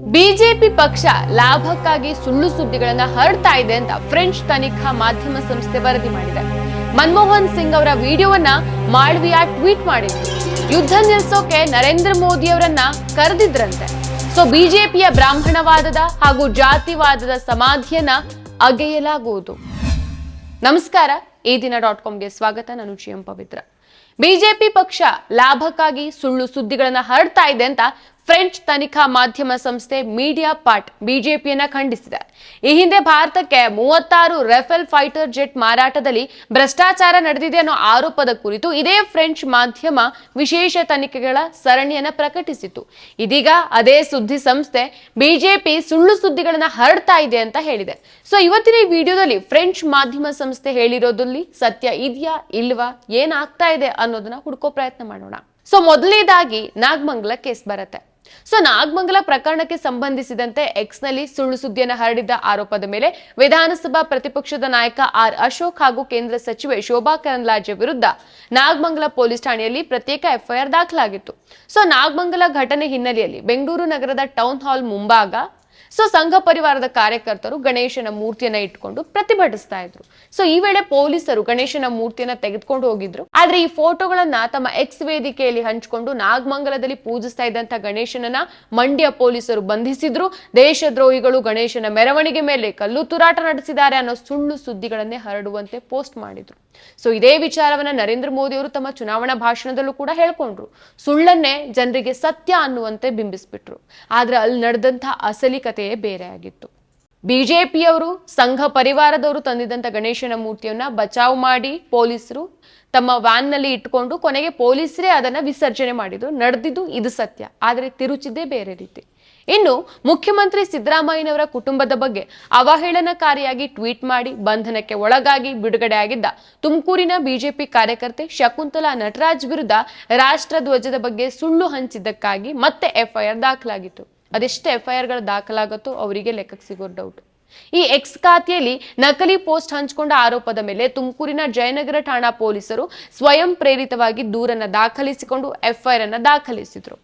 BJP ಪಕ್ಷ ಲಾಭಕ್ಕಾಗಿ ಸುಳ್ಳು ಸುದ್ದಿಗಳನ್ನ ಹರಡ್ತಾ ಇದೆ ಅಂತ ಫ್ರೆಂಚ್ ತನಿಖಾ ಮಾಧ್ಯಮ ಸಂಸ್ಥೆ ವರದಿ ಮಾಡಿದೆ. ಮನಮೋಹನ್ ಸಿಂಗ್ ಅವರ ವಿಡಿಯೋವನ್ನ ಮಾಳ್ವಿಯಾ ಟ್ವೀಟ್ ಮಾಡಿದ್ರು. ಯುದ್ಧ ನಿಲ್ಸೋಕೆ ನರೇಂದ್ರ ಮೋದಿ ಅವರನ್ನ ಕರೆದಿದ್ರಂತೆ. ಸೊ ಬಿಜೆಪಿಯ ಬ್ರಾಹ್ಮಣವಾದದ ಹಾಗೂ ಜಾತಿವಾದದ ಸಮಾಧಿಯನ್ನ ಅಗೆಯಲಾಗುವುದು. ನಮಸ್ಕಾರ, ಈ ದಿನ ಡಾಟ್ ಕಾಮ್ಗೆ ಸ್ವಾಗತ. ನಾನು ಜಿ ಎಂ ಪವಿತ್ರ. ಬಿಜೆಪಿ ಪಕ್ಷ ಲಾಭಕ್ಕಾಗಿ ಸುಳ್ಳು ಸುದ್ದಿಗಳನ್ನ ಹರಡ್ತಾ ಇದೆ ಅಂತ ಫ್ರೆಂಚ್ ತನಿಖಾ ಮಾಧ್ಯಮ ಸಂಸ್ಥೆ ಮೀಡಿಯಾ ಪಾರ್ಟ್ ಬಿಜೆಪಿಯನ್ನ ಖಂಡಿಸಿದೆ. ಈ ಹಿಂದೆ ಭಾರತಕ್ಕೆ ಮೂವತ್ತಾರು ರೆಫೆಲ್ ಫೈಟರ್ ಜೆಟ್ ಮಾರಾಟದಲ್ಲಿ ಭ್ರಷ್ಟಾಚಾರ ನಡೆದಿದೆ ಅನ್ನೋ ಆರೋಪದ ಕುರಿತು ಇದೇ ಫ್ರೆಂಚ್ ಮಾಧ್ಯಮ ವಿಶೇಷ ತನಿಖೆಗಳ ಸರಣಿಯನ್ನ ಪ್ರಕಟಿಸಿತು ಇದೀಗ ಅದೇ ಸುದ್ದಿ ಸಂಸ್ಥೆ ಬಿಜೆಪಿ ಸುಳ್ಳು ಸುದ್ದಿಗಳನ್ನ ಹರಡ್ತಾ ಇದೆ ಅಂತ ಹೇಳಿದೆ. ಸೊ ಇವತ್ತಿನ ಈ ವಿಡಿಯೋದಲ್ಲಿ ಫ್ರೆಂಚ್ ಮಾಧ್ಯಮ ಸಂಸ್ಥೆ ಹೇಳಿರೋದಲ್ಲಿ ಸತ್ಯ ಇದೆಯಾ ಇಲ್ವಾ, ಏನಾಗ್ತಾ ಇದೆ ಅನ್ನೋದನ್ನ ಹುಡ್ಕೋ ಪ್ರಯತ್ನ ಮಾಡೋಣ. ಸೊ ಮೊದಲನೇದಾಗಿ ನಾಗಮಂಗಲ ಕೇಸ್ ಬರುತ್ತೆ. ಸೊ ನಾಗಮಂಗಲ ಪ್ರಕರಣಕ್ಕೆ ಸಂಬಂಧಿಸಿದಂತೆ ಎಕ್ಸ್ನಲ್ಲಿ ಸುಳ್ಳು ಸುದ್ದಿಯನ್ನು ಹರಡಿದ್ದ ಆರೋಪದ ಮೇಲೆ ವಿಧಾನಸಭಾ ಪ್ರತಿಪಕ್ಷದ ನಾಯಕ ಆರ್ ಅಶೋಕ್ ಹಾಗೂ ಕೇಂದ್ರ ಸಚಿವೆ ಶೋಭಾ ಕರಂದ್ಲಾಜೆ ವಿರುದ್ಧ ನಾಗಮಂಗಲ ಪೊಲೀಸ್ ಠಾಣೆಯಲ್ಲಿ ಪ್ರತ್ಯೇಕ ಎಫ್ಐಆರ್ ದಾಖಲಾಗಿತ್ತು. ಸೊ ನಾಗಮಂಗಲ ಘಟನೆ ಹಿನ್ನೆಲೆಯಲ್ಲಿ ಬೆಂಗಳೂರು ನಗರದ ಟೌನ್ ಹಾಲ್ ಮುಂಭಾಗ ಸೊ ಸಂಘ ಪರಿವಾರದ ಕಾರ್ಯಕರ್ತರು ಗಣೇಶನ ಮೂರ್ತಿಯನ್ನ ಇಟ್ಕೊಂಡು ಪ್ರತಿಭಟಿಸ್ತಾ ಇದ್ರು ಸೊ ಈ ವೇಳೆ ಪೊಲೀಸರು ಗಣೇಶನ ಮೂರ್ತಿಯನ್ನ ತೆಗೆದುಕೊಂಡು ಹೋಗಿದ್ರು ಆದ್ರೆ ಈ ಫೋಟೋಗಳನ್ನ ತಮ್ಮ ಎಕ್ಸ್ ವೇದಿಕೆಯಲ್ಲಿ ಹಂಚಿಕೊಂಡು ನಾಗಮಂಗಲದಲ್ಲಿ ಪೂಜಿಸ್ತಾ ಇದ್ದಂತ ಗಣೇಶನನ್ನ ಮಂಡ್ಯ ಪೊಲೀಸರು ಬಂಧಿಸಿದ್ರು ದೇಶದ್ರೋಹಿಗಳು ಗಣೇಶನ ಮೆರವಣಿಗೆ ಮೇಲೆ ಕಲ್ಲು ತೂರಾಟ ನಡೆಸಿದ್ದಾರೆ ಅನ್ನೋ ಸುಳ್ಳು ಸುದ್ದಿಗಳನ್ನೇ ಹರಡುವಂತೆ ಪೋಸ್ಟ್ ಮಾಡಿದ್ರು. ಸೊ ಇದೇ ವಿಚಾರವನ್ನ ನರೇಂದ್ರ ಮೋದಿ ಅವರು ತಮ್ಮ ಚುನಾವಣಾ ಭಾಷಣದಲ್ಲೂ ಕೂಡ ಹೇಳ್ಕೊಂಡ್ರು. ಸುಳ್ಳನ್ನೇ ಜನರಿಗೆ ಸತ್ಯ ಅನ್ನುವಂತೆ ಬಿಂಬಿಸ್ಬಿಟ್ರು. ಆದ್ರೆ ಅಲ್ಲಿ ನಡೆದಂತ ಅಸಲಿ ಕಥೆಯೇ ಬೇರೆ ಆಗಿತ್ತು. ಬಿಜೆಪಿಯವರು ಸಂಘ ಪರಿವಾರದವರು ತಂದಿದ್ದಂಥ ಗಣೇಶನ ಮೂರ್ತಿಯನ್ನ ಬಚಾವ್ ಮಾಡಿ ಪೊಲೀಸರು ತಮ್ಮ ವ್ಯಾನ್ನಲ್ಲಿ ಇಟ್ಕೊಂಡು ಕೊನೆಗೆ ಪೊಲೀಸರೇ ಅದನ್ನ ವಿಸರ್ಜನೆ ಮಾಡಿದ್ರು ನಡೆದಿದ್ದು ಇದು ಸತ್ಯ. ಆದರೆ ತಿರುಚಿದ್ದೇ ಬೇರೆ ರೀತಿ. ಇನ್ನು ಮುಖ್ಯಮಂತ್ರಿ ಸಿದ್ದರಾಮಯ್ಯನವರ ಕುಟುಂಬದ ಬಗ್ಗೆ ಅವಹೇಳನಕಾರಿಯಾಗಿ ಟ್ವೀಟ್ ಮಾಡಿ ಬಂಧನಕ್ಕೆ ಒಳಗಾಗಿ ಬಿಡುಗಡೆಯಾಗಿದ್ದ ತುಮಕೂರಿನ ಬಿಜೆಪಿ ಕಾರ್ಯಕರ್ತೆ ಶಕುಂತಲಾ ನಟರಾಜ್ ವಿರುದ್ಧ ರಾಷ್ಟ್ರ ಧ್ವಜದ ಬಗ್ಗೆ ಸುಳ್ಳು ಹಂಚಿದ್ದಕ್ಕಾಗಿ ಮತ್ತೆ ಎಫ್ಐಆರ್ ದಾಖಲಾಗಿತ್ತು. ಅದೆಷ್ಟು ಎಫ್ ಐ ಆರ್ಗಳು ದಾಖಲಾಗುತ್ತೋ ಅವರಿಗೆ ಲೆಕ್ಕಕ್ಕೆ ಸಿಗೋ ಡೌಟ್ ಈ ಎಕ್ಸ್ ಖಾತೆಯಲ್ಲಿ ನಕಲಿ ಪೋಸ್ಟ್ ಹಂಚಿಕೊಂಡ ಆರೋಪದ ಮೇಲೆ ತುಮಕೂರಿನ ಜಯನಗರ ಠಾಣಾ ಪೊಲೀಸರು ಸ್ವಯಂ ಪ್ರೇರಿತವಾಗಿ ದೂರನ್ನ ದಾಖಲಿಸಿಕೊಂಡು ಎಫ್ಐಆರ್ ಅನ್ನ ದಾಖಲಿಸಿದ್ರು.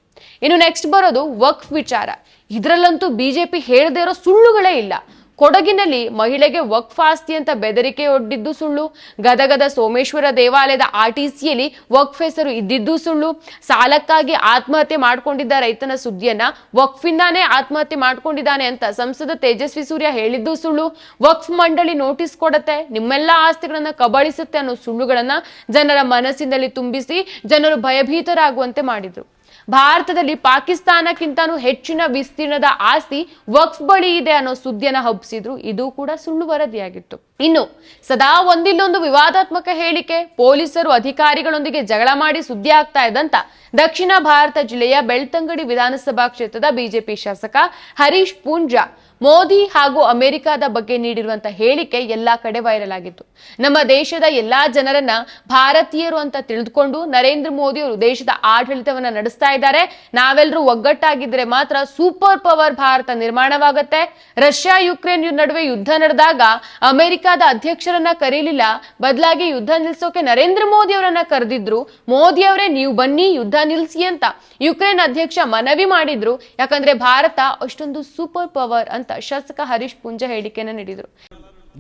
ಇನ್ನು ನೆಕ್ಸ್ಟ್ ಬರೋದು ವಕ್ಫ್ ವಿಚಾರ. ಇದರಲ್ಲಂತೂ ಬಿಜೆಪಿ ಹೇಳದೇ ಇರೋ ಸುಳ್ಳುಗಳೇ ಇಲ್ಲ. ಕೊಡಗಿನಲ್ಲಿ ಮಹಿಳೆಗೆ ವಕ್ಫ್ ಆಸ್ತಿ ಅಂತ ಬೆದರಿಕೆ ಒಡ್ಡಿದ್ದು ಸುಳ್ಳು. ಗದಗದ ಸೋಮೇಶ್ವರ ದೇವಾಲಯದ ಆರ್ಟಿಸಿಯಲ್ಲಿ ವಕ್ಫ್ ಹೆಸರು ಇದ್ದಿದ್ದು ಸುಳ್ಳು. ಸಾಲಕ್ಕಾಗಿ ಆತ್ಮಹತ್ಯೆ ಮಾಡ್ಕೊಂಡಿದ್ದ ರೈತನ ಸುದ್ದಿಯನ್ನ ವಕ್ಫಿಂದಾನೇ ಆತ್ಮಹತ್ಯೆ ಮಾಡ್ಕೊಂಡಿದ್ದಾನೆ ಅಂತ ಸಂಸದ ತೇಜಸ್ವಿ ಸೂರ್ಯ ಹೇಳಿದ್ದು ಸುಳ್ಳು. ವಕ್ಫ್ ಮಂಡಳಿ ನೋಟಿಸ್ ಕೊಡತ್ತೆ, ನಿಮ್ಮೆಲ್ಲ ಆಸ್ತಿಗಳನ್ನ ಕಬಳಿಸುತ್ತೆ ಅನ್ನೋ ಸುಳ್ಳುಗಳನ್ನ ಜನರ ಮನಸ್ಸಿನಲ್ಲಿ ತುಂಬಿಸಿ ಜನರು ಭಯಭೀತರಾಗುವಂತೆ ಮಾಡಿದ್ರು. ಭಾರತದಲ್ಲಿ ಪಾಕಿಸ್ತಾನಕ್ಕಿಂತನೂ ಹೆಚ್ಚಿನ ವಿಸ್ತೀರ್ಣದ ಆಸ್ತಿ ವಕ್ಫ್ ಬಳಿ ಇದೆ ಅನ್ನೋ ಸುದ್ದಿಯನ್ನ ಹಬ್ಬಿಸಿದ್ರು. ಇದು ಕೂಡ ಸುಳ್ಳು ವರದಿಯಾಗಿತ್ತು. ಇನ್ನು ಸದಾ ಒಂದಿಲ್ಲೊಂದು ವಿವಾದಾತ್ಮಕ ಹೇಳಿಕೆ, ಪೊಲೀಸರು ಅಧಿಕಾರಿಗಳೊಂದಿಗೆ ಜಗಳ ಮಾಡಿ ಸುದ್ದಿ ಆಗ್ತಾ ಇದ್ದಂತ ದಕ್ಷಿಣ ಭಾರತ ಜಿಲ್ಲೆಯ ಬೆಳ್ತಂಗಡಿ ವಿಧಾನಸಭಾ ಕ್ಷೇತ್ರದ ಬಿಜೆಪಿ ಶಾಸಕ ಹರೀಶ್ ಪೂಂಜಾ ಮೋದಿ ಹಾಗೂ ಅಮೆರಿಕದ ಬಗ್ಗೆ ನೀಡಿರುವಂತ ಹೇಳಿಕೆ ಎಲ್ಲಾ ಕಡೆ ವೈರಲ್ ಆಗಿತ್ತು. ನಮ್ಮ ದೇಶದ ಎಲ್ಲಾ ಜನರನ್ನ ಭಾರತೀಯರು ಅಂತ ತಿಳಿದುಕೊಂಡು ನರೇಂದ್ರ ಮೋದಿ ಅವರು ದೇಶದ ಆಡಳಿತವನ್ನ ನಡೆಸ್ತಾ ಇದ್ದಾರೆ. ನಾವೆಲ್ಲರೂ ಒಗ್ಗಟ್ಟಾಗಿದ್ರೆ ಮಾತ್ರ ಸೂಪರ್ ಪವರ್ ಭಾರತ ನಿರ್ಮಾಣವಾಗುತ್ತೆ. ರಷ್ಯಾ, ಯುಕ್ರೇನ್ ನಡುವೆ ಯುದ್ಧ ನಡೆದಾಗ ಅಮೆರಿಕದ ಅಧ್ಯಕ್ಷರನ್ನ ಕರೀಲಿಲ್ಲ. ಬದಲಾಗಿ ಯುದ್ಧ ನಿಲ್ಸೋಕೆ ನರೇಂದ್ರ ಮೋದಿ ಅವರನ್ನ ಕರೆದಿದ್ರು. ಮೋದಿ ಅವರೇ, ನೀವು ಬನ್ನಿ, ಯುದ್ಧ ನಿಲ್ಸಿ ಅಂತ ಯುಕ್ರೇನ್ ಅಧ್ಯಕ್ಷ ಮನವಿ ಮಾಡಿದ್ರು. ಯಾಕಂದ್ರೆ ಭಾರತ ಅಷ್ಟೊಂದು ಸೂಪರ್ ಪವರ್ ಅಂತ ಶಾಸಕ ಹರೀಶ್ ಪುಂಜ ಹೇಳಿಕೆಯನ್ನು ನೀಡಿದರು.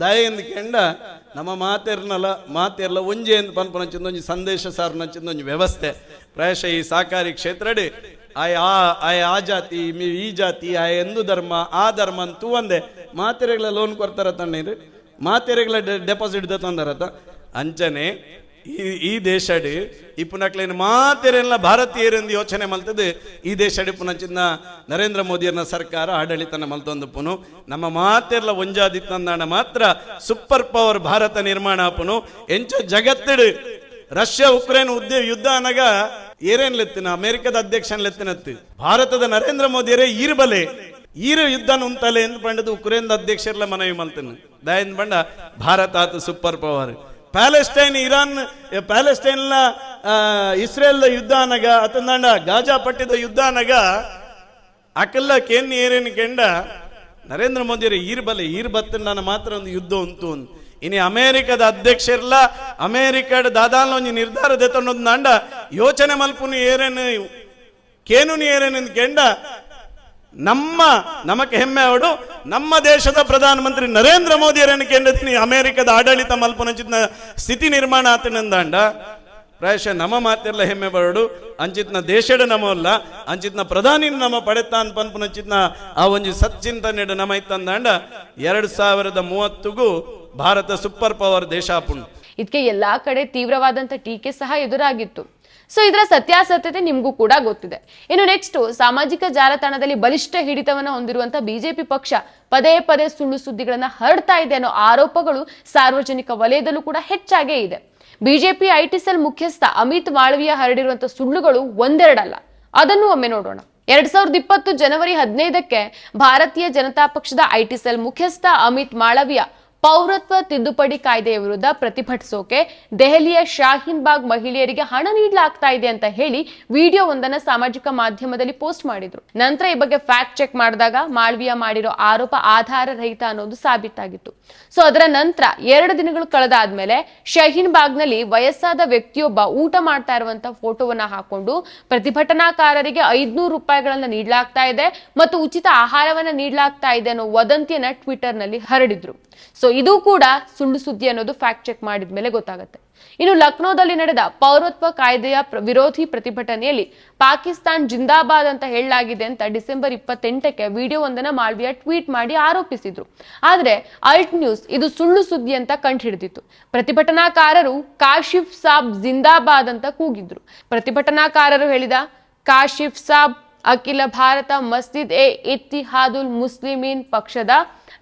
ದಯೆಯಿಂದ ಕೆಂಡ ನಮ್ಮ ಮಾತೆರ್ನಲ್ಲ ಮಾತೆರ್ಲ ಒಂಜೆ ಎಂದು ಪನ್ಪನ ಒಂಜಿ ಸಂದೇಶ ಸಾರ್ ಒಂಜಿ ವ್ಯವಸ್ಥೆ. ಪ್ರಾಯಶಃ ಈ ಸಹಕಾರಿ ಕ್ಷೇತ್ರಡಿ, ಆಯ್ ಆ ಆಯ್ ಆ ಜಾತಿ ಈ ಜಾತಿ, ಆಯ್ ಎಂದು ಧರ್ಮ, ಆ ಧರ್ಮ ಅಂತೂ ಒಂದೇ. ಮಾತೆರೆಗಳ ಲೋನ್ ಕೊಡ್ತಾರ ತಣ್ಣೀರು ಮಾತೆರೆಗಳ ಡೆಪಾಸಿಟ್ ತಂದರತ? ಅಂಚನೆ ಈ ಈ ದೇಶಡಿ ಇಪ್ಪುನಕ್ಲೇನು ಮಾತೇರೆಲ್ಲ ಭಾರತೀಯರೆಂದು ಯೋಚನೆ ಮಲ್ತದೆ, ಈ ದೇಶಡ್ ಪುನಚಿನ್ನ ನರೇಂದ್ರ ಮೋದಿಯನ್ನ ಸರ್ಕಾರ ಆಡಳಿತನ ಮಲ್ತೊಂದು ಪುನು ನಮ್ಮ ಮಾತೆರ್ಲ ಒಂಜಾದಿತ್ತಂದಾಣ ಮಾತ್ರ ಸೂಪರ್ ಪವರ್ ಭಾರತ ನಿರ್ಮಾಣ ಆಪುನು ಎಂಚ ಜಗತ್ತಿಡು ರಷ್ಯಾ ಉಕ್ರೇನ್ ಉದ್ಯ ಯುದ್ಧ ಅನಗ ಏರೇನ್ ಲೆತ್ತಿನ ಅಮೆರಿಕದ ಅಧ್ಯಕ್ಷನ್ ಲೆತ್ತಿನತ್ತು ಭಾರತದ ನರೇಂದ್ರ ಮೋದಿಯರೇ ಈರ್ಬಲೆ, ಈರು ಯುದ್ಧ ಉಂತಲೆ ಎಂದು ಪಂಡದು ಉಕ್ರೇನ್ ಅಧ್ಯಕ್ಷರ್ಲ ಮನವಿ ಮಲ್ತನು. ದಯಂದ್ ಬಂಡ ಭಾರತ ಆತ ಸೂಪರ್ ಪವರ್. ಪ್ಯಾಲೆಸ್ಟೈನ್, ಇರಾನ್ ಪ್ಯಾಲೆಸ್ಟೈನ್ನ ಇಸ್ರೇಲ್ ಯುದ್ಧ ಅನಗ ಅತಂದಾಂಡ ಗಾಜಾ ಪಟ್ಟಿದ ಯುದ್ಧ ಅನಗ ಅಕಲ್ಲ ಕೇನ್ ಏರೇನು ಕೆಂಡ, ನರೇಂದ್ರ ಮೋದಿ ಈರ್ ಬಲೆ, ಈರ್ ಬತ್ತಂಡನ ಮಾತ್ರ ಒಂದು ಯುದ್ಧ ಉಂಟು ಅಂತ. ಇನಿ ಅಮೇರಿಕದ ಅಧ್ಯಕ್ಷರ್ಲ ಅಮೇರಿಕದ ದಾದಾಲ ಒಂಜಿ ನಿರ್ಧಾರ ನಾಂಡ, ಯೋಚನೆ ಮಲ್ಪುನು ಏರೇನು ಕೇನು ಏರೇನು ಕೆಂಡ ನಮ್ಮ ನಮಗೆ ಹೆಮ್ಮೆ ಅವಡು. ನಮ್ಮ ದೇಶದ ಪ್ರಧಾನಮಂತ್ರಿ ನರೇಂದ್ರ ಮೋದಿಯವರನ್ನು ಕೇಂದ್ರ ಅಮೆರಿಕದ ಆಡಳಿತ ಮಲ್ಪನ ಸ್ಥಿತಿ ನಿರ್ಮಾಣ ಆತನಂದಾಂಡ ಪ್ರಾಯಶಃ ನಮ್ಮ ಮಾತೆಲ್ಲ ಹೆಮ್ಮೆ ಬರಡು. ಅಂಚಿತ್ನ ದೇಶಡ ನಮಲ್ಲ ಅಂಚಿತ್ನ ಪ್ರಧಾನಿ ನಮ್ಮ ಪಡೆತ ಅಂತ ಪನ್ಪುನ ಆ ಒಂದು ಸಚ್ಚಿಂತನೆ ನಮ ಇತ್ತಂದಾಂಡ ಎರಡು ಸಾವಿರದ ಮೂವತ್ತುಗೂ ಭಾರತ ಸೂಪರ್ ಪವರ್ ದೇಶ ಇದಕ್ಕೆ ಎಲ್ಲಾ ಕಡೆ ತೀವ್ರವಾದಂತ ಟೀಕೆ ಸಹ ಎದುರಾಗಿತ್ತು. ಸೊ ಇದರ ಸತ್ಯಾಸತ್ಯತೆ ನಿಮಗೂ ಕೂಡ ಗೊತ್ತಿದೆ. ಇನ್ನು ನೆಕ್ಸ್ಟ್ ಸಾಮಾಜಿಕ ಜಾಲತಾಣದಲ್ಲಿ ಬಲಿಷ್ಠ ಹಿಡಿತವನ್ನ ಹೊಂದಿರುವಂತ ಬಿಜೆಪಿ ಪಕ್ಷ ಪದೇ ಪದೇ ಸುಳ್ಳು ಸುದ್ದಿಗಳನ್ನ ಹರಡ್ತಾ ಇದೆ ಅನ್ನೋ ಆರೋಪಗಳು ಸಾರ್ವಜನಿಕ ವಲಯದಲ್ಲೂ ಕೂಡ ಹೆಚ್ಚಾಗೇ ಇದೆ. ಬಿಜೆಪಿ ಐಟಿ ಸೆಲ್ ಮುಖ್ಯಸ್ಥ ಅಮಿತ್ ಮಾಳವಿಯ ಹರಡಿರುವಂತಹ ಸುಳ್ಳುಗಳು ಒಂದೆರಡಲ್ಲ. ಅದನ್ನು ಒಮ್ಮೆ ನೋಡೋಣ. ಎರಡ್ ಸಾವಿರದ ಇಪ್ಪತ್ತು ಜನವರಿ ಹದಿನೈದಕ್ಕೆ ಭಾರತೀಯ ಜನತಾ ಪಕ್ಷದ ಐಟಿ ಸೆಲ್ ಮುಖ್ಯಸ್ಥ ಅಮಿತ್ ಮಾಳವಿಯ ಪೌರತ್ವ ತಿದ್ದುಪಡಿ ಕಾಯ್ದೆಯ ವಿರುದ್ಧ ಪ್ರತಿಭಟಿಸೋಕೆ ದೆಹಲಿಯ ಶಾಹೀನ್ ಬಾಗ್ ಮಹಿಳೆಯರಿಗೆ ಹಣ ನೀಡಲಾಗ್ತಾ ಇದೆ ಅಂತ ಹೇಳಿ ವಿಡಿಯೋ ಒಂದನ್ನ ಸಾಮಾಜಿಕ ಮಾಧ್ಯಮದಲ್ಲಿ ಪೋಸ್ಟ್ ಮಾಡಿದ್ರು. ನಂತರ ಈ ಬಗ್ಗೆ ಫ್ಯಾಕ್ಟ್ ಚೆಕ್ ಮಾಡಿದಾಗ ಮಾಳ್ವಿಯಾ ಮಾಡಿರೋ ಆರೋಪ ಆಧಾರ ರಹಿತ ಅನ್ನೋದು ಸಾಬೀತಾಗಿತ್ತು. ಸೊ ಅದರ ನಂತರ ಎರಡು ದಿನಗಳು ಕಳೆದಾದ್ಮೇಲೆ ಶಹೀನ್ ಬಾಗ್ನಲ್ಲಿ ವಯಸ್ಸಾದ ವ್ಯಕ್ತಿಯೊಬ್ಬ ಊಟ ಮಾಡ್ತಾ ಇರುವಂತ ಫೋಟೋವನ್ನ ಹಾಕೊಂಡು ಪ್ರತಿಭಟನಾಕಾರರಿಗೆ ಐದ್ನೂರು ರೂಪಾಯಿಗಳನ್ನ ನೀಡಲಾಗ್ತಾ ಇದೆ ಮತ್ತು ಉಚಿತ ಆಹಾರವನ್ನ ನೀಡಲಾಗ್ತಾ ಇದೆ ಅನ್ನೋ ವದಂತಿಯನ್ನ ಟ್ವಿಟರ್ನಲ್ಲಿ ಹರಡಿದ್ರು. ಸೊ ಇದು ಕೂಡ ಸುಳ್ಳು ಸುದ್ದಿ ಅನ್ನೋದು ಫ್ಯಾಕ್ಟ್ ಚೆಕ್ ಮಾಡಿದ ಮೇಲೆ ಗೊತ್ತಾಗುತ್ತೆ. ಇನ್ನು ಲಕ್ನೋದಲ್ಲಿ ನಡೆದ ಪೌರತ್ವ ಕಾಯ್ದೆಯ ವಿರೋಧಿ ಪ್ರತಿಭಟನೆಯಲ್ಲಿ ಪಾಕಿಸ್ತಾನ್ ಜಿಂದಾಬಾದ್ ಅಂತ ಹೇಳಲಾಗಿದೆ ಅಂತ ಡಿಸೆಂಬರ್ ಇಪ್ಪತ್ತೆಂಟಕ್ಕೆ ವಿಡಿಯೋ ಒಂದನ್ನ ಮಾಳ್ವಿಯಾ ಟ್ವೀಟ್ ಮಾಡಿ ಆರೋಪಿಸಿದ್ರು. ಆದ್ರೆ ಅಲ್ಟ್ ನ್ಯೂಸ್ ಇದು ಸುಳ್ಳು ಸುದ್ದಿ ಅಂತ ಕಂಡುಹಿಡಿದಿತ್ತು. ಪ್ರತಿಭಟನಾಕಾರರು ಕಾಶಿಫ್ ಸಾಬ್ ಜಿಂದಾಬಾದ್ ಅಂತ ಕೂಗಿದ್ರು. ಪ್ರತಿಭಟನಾಕಾರರು ಹೇಳಿದ, ಕಾಶಿಫ್ ಸಾಬ್ ಅಖಿಲ ಭಾರತ ಮಸ್ಜಿದ್ ಎ ಇತ್ತಿಹಾದುಲ್ ಮುಸ್ಲಿಮೀನ್ ಪಕ್ಷದ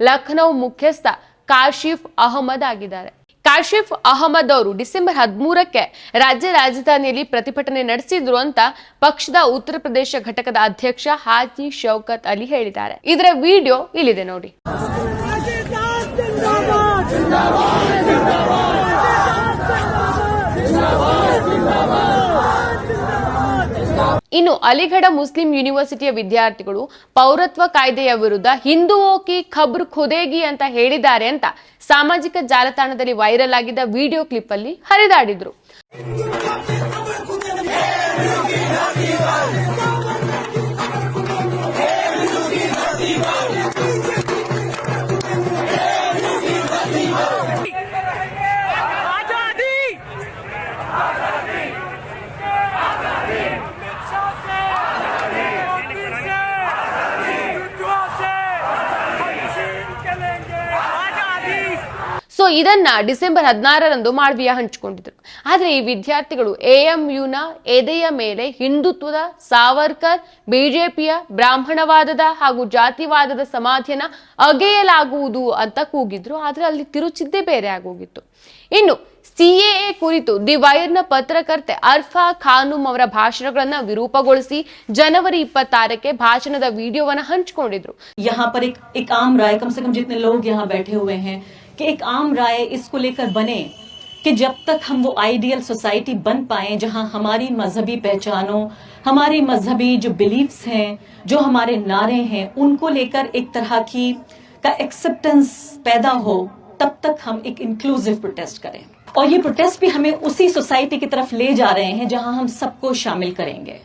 ಲಖನೌ ಮುಖ್ಯಸ್ಥ ಕಾಶಿಫ್ ಅಹಮದ್ ಆಗಿದ್ದಾರೆ. ಕಾಶಿಫ್ ಅಹಮದ್ ಅವರು ಡಿಸೆಂಬರ್ ಹದಿಮೂರಕ್ಕೆ ರಾಜ್ಯ ರಾಜಧಾನಿಯಲ್ಲಿ ಪ್ರತಿಭಟನೆ ನಡೆಸಿದ್ರು ಅಂತ ಪಕ್ಷದ ಉತ್ತರ ಪ್ರದೇಶ ಘಟಕದ ಅಧ್ಯಕ್ಷ ಹಾಜಿ ಶೌಕತ್ ಅಲಿ ಹೇಳಿದ್ದಾರೆ. ಇದರ ವಿಡಿಯೋ ಇಲ್ಲಿದೆ ನೋಡಿ. ಇನ್ನು ಅಲಿಗಢ ಮುಸ್ಲಿಂ ಯೂನಿವರ್ಸಿಟಿಯ ವಿದ್ಯಾರ್ಥಿಗಳು ಪೌರತ್ವ ಕಾಯ್ದೆಯ ವಿರುದ್ಧ ಹಿಂದುವೋ ಕಿ ಖಬ್ರ್ ಖುದೇಗಿ ಅಂತ ಹೇಳಿದ್ದಾರೆ ಅಂತ ಸಾಮಾಜಿಕ ಜಾಲತಾಣದಲ್ಲಿ ವೈರಲ್ ಆಗಿದ್ದ ವಿಡಿಯೋ ಕ್ಲಿಪ್ ಅಲ್ಲಿ ಹರಿದಾಡಿದ್ರು. ಸೊ ಇದನ್ನ ಡಿಸೆಂಬರ್ ಹದಿನಾರರಂದು ಮಾಳ್ವಿಯಾ ಹಂಚಿಕೊಂಡಿದ್ರು ಆದ್ರೆ ಈ ವಿದ್ಯಾರ್ಥಿಗಳು ಎಎಂಯುನ ಎದೆಯ ಮೇಲೆ ಹಿಂದುತ್ವದ ಸಾವರ್ಕರ್ ಬಿಜೆಪಿಯ ಬ್ರಾಹ್ಮಣವಾದದ ಹಾಗೂ ಜಾತಿವಾದದ ಸಮಾಧಿಯನ್ನ ಅಗೆಯಲಾಗುವುದು ಅಂತ ಕೂಗಿದ್ರು ಆದ್ರೆ ಅಲ್ಲಿ ತಿರುಚಿದ್ದೇ ಬೇರೆ ಆಗೋಗಿತ್ತು ಇನ್ನು ಸಿಎಎ ಕುರಿತು ದಿ ವೈರ್ನ ಪತ್ರಕರ್ತೆ ಅರ್ಫಾ ಖಾನುಮ್ ಅವರ ಭಾಷಣಗಳನ್ನ ವಿರೂಪಗೊಳಿಸಿ ಜನವರಿ ಇಪ್ಪತ್ತಾರಕ್ಕೆ ಭಾಷಣದ ವಿಡಿಯೋವನ್ನ ಹಂಚಿಕೊಂಡಿದ್ರು यहाँ पर एक एक आम राय कम से कम जितने लोग यहाँ बैठे हुए हैं कि एक आम राय इसको लेकर बने कि जब तक हम वो आइडियल सोसाइटी बन पाए, जहाँ हमारी मजहबी पहचानों, हमारी मजहबी जो बिलीफ्स हैं, जो हमारे नारे हैं, उनको लेकर एक तरह की का एक्सेप्टेंस पैदा हो, तब तक हम एक इंक्लूसिव प्रोटेस्ट करें। और ये प्रोटेस्ट भी हमें उसी सोसाइटी की तरफ़ ले जा रहे हैं, जहाँ हम सबको शामिल करेंगे।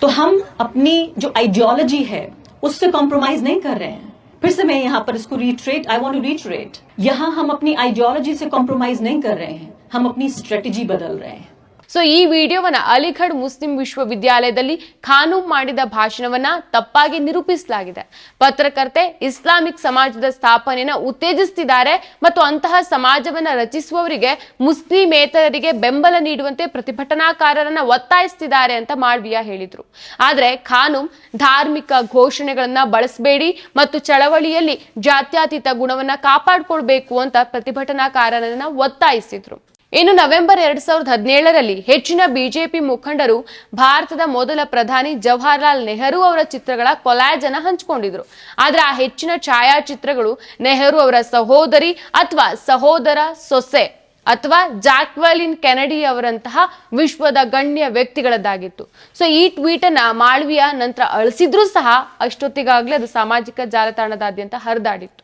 तो हम अपनी जो आइडियोलॉजी है, उससे कॉम्प्रोमाइज नहीं कर रहे हैं। फिर से मैं यहाँ पर इसको retreat I want to retreat यहाँ हम अपनी आइडियोलॉजी से कॉम्प्रोमाइज नहीं कर रहे हैं। हम अपनी स्ट्रेटेजी बदल रहे हैं। ಸೊ ಈ ವಿಡಿಯೋವನ್ನ ಅಲಿಘಡ್ ಮುಸ್ಲಿಂ ವಿಶ್ವವಿದ್ಯಾಲಯದಲ್ಲಿ ಖಾನೂಮ್ ಮಾಡಿದ ಭಾಷಣವನ್ನ ತಪ್ಪಾಗಿ ನಿರೂಪಿಸಲಾಗಿದೆ. ಪತ್ರಕರ್ತೆ ಇಸ್ಲಾಮಿಕ್ ಸಮಾಜದ ಸ್ಥಾಪನೆಯನ್ನ ಉತ್ತೇಜಿಸುತ್ತಿದ್ದಾರೆ ಮತ್ತು ಅಂತಹ ಸಮಾಜವನ್ನ ರಚಿಸುವವರಿಗೆ, ಮುಸ್ಲಿಮೇತರರಿಗೆ ಬೆಂಬಲ ನೀಡುವಂತೆ ಪ್ರತಿಭಟನಾಕಾರರನ್ನ ಒತ್ತಾಯಿಸುತ್ತಿದ್ದಾರೆ ಅಂತ ಮಾಳ್ವಿಯಾ ಹೇಳಿದ್ರು. ಆದ್ರೆ ಖಾನೂಮ್ ಧಾರ್ಮಿಕ ಘೋಷಣೆಗಳನ್ನ ಬಳಸಬೇಡಿ ಮತ್ತು ಚಳವಳಿಯಲ್ಲಿ ಜಾತ್ಯಾತೀತ ಗುಣವನ್ನ ಕಾಪಾಡಿಕೊಳ್ಬೇಕು ಅಂತ ಪ್ರತಿಭಟನಾಕಾರರನ್ನ ಒತ್ತಾಯಿಸಿದ್ರು. ಇನ್ನು ನವೆಂಬರ್ ಎರಡ್ ಸಾವಿರದ ಹದಿನೇಳರಲ್ಲಿ ಹೆಚ್ಚಿನ ಬಿಜೆಪಿ ಮುಖಂಡರು ಭಾರತದ ಮೊದಲ ಪ್ರಧಾನಿ ಜವಾಹರ್ಲಾಲ್ ನೆಹರು ಅವರ ಚಿತ್ರಗಳ ಕೊಲಾಜ್ ಅನ್ನ ಹಂಚಿಕೊಂಡಿದ್ರು. ಆದ್ರೆ ಆ ಹೆಚ್ಚಿನ ಛಾಯಾಚಿತ್ರಗಳು ನೆಹರು ಅವರ ಸಹೋದರಿ ಅಥವಾ ಸಹೋದರ ಸೊಸೆ ಅಥವಾ ಜಾಕ್ವಾಲಿನ್ ಕೆನಡಿ ಅವರಂತಹ ವಿಶ್ವದ ಗಣ್ಯ ವ್ಯಕ್ತಿಗಳದ್ದಾಗಿತ್ತು. ಸೊ, ಈ ಟ್ವೀಟ್ ಅನ್ನ ಮಾಳ್ವಿಯಾ ನಂತರ ಅಳಿಸಿದ್ರೂ ಸಹ ಅಷ್ಟೊತ್ತಿಗಾಗ್ಲೇ ಅದು ಸಾಮಾಜಿಕ ಜಾಲತಾಣದಾದ್ಯಂತ ಹರಿದಾಡಿತ್ತು.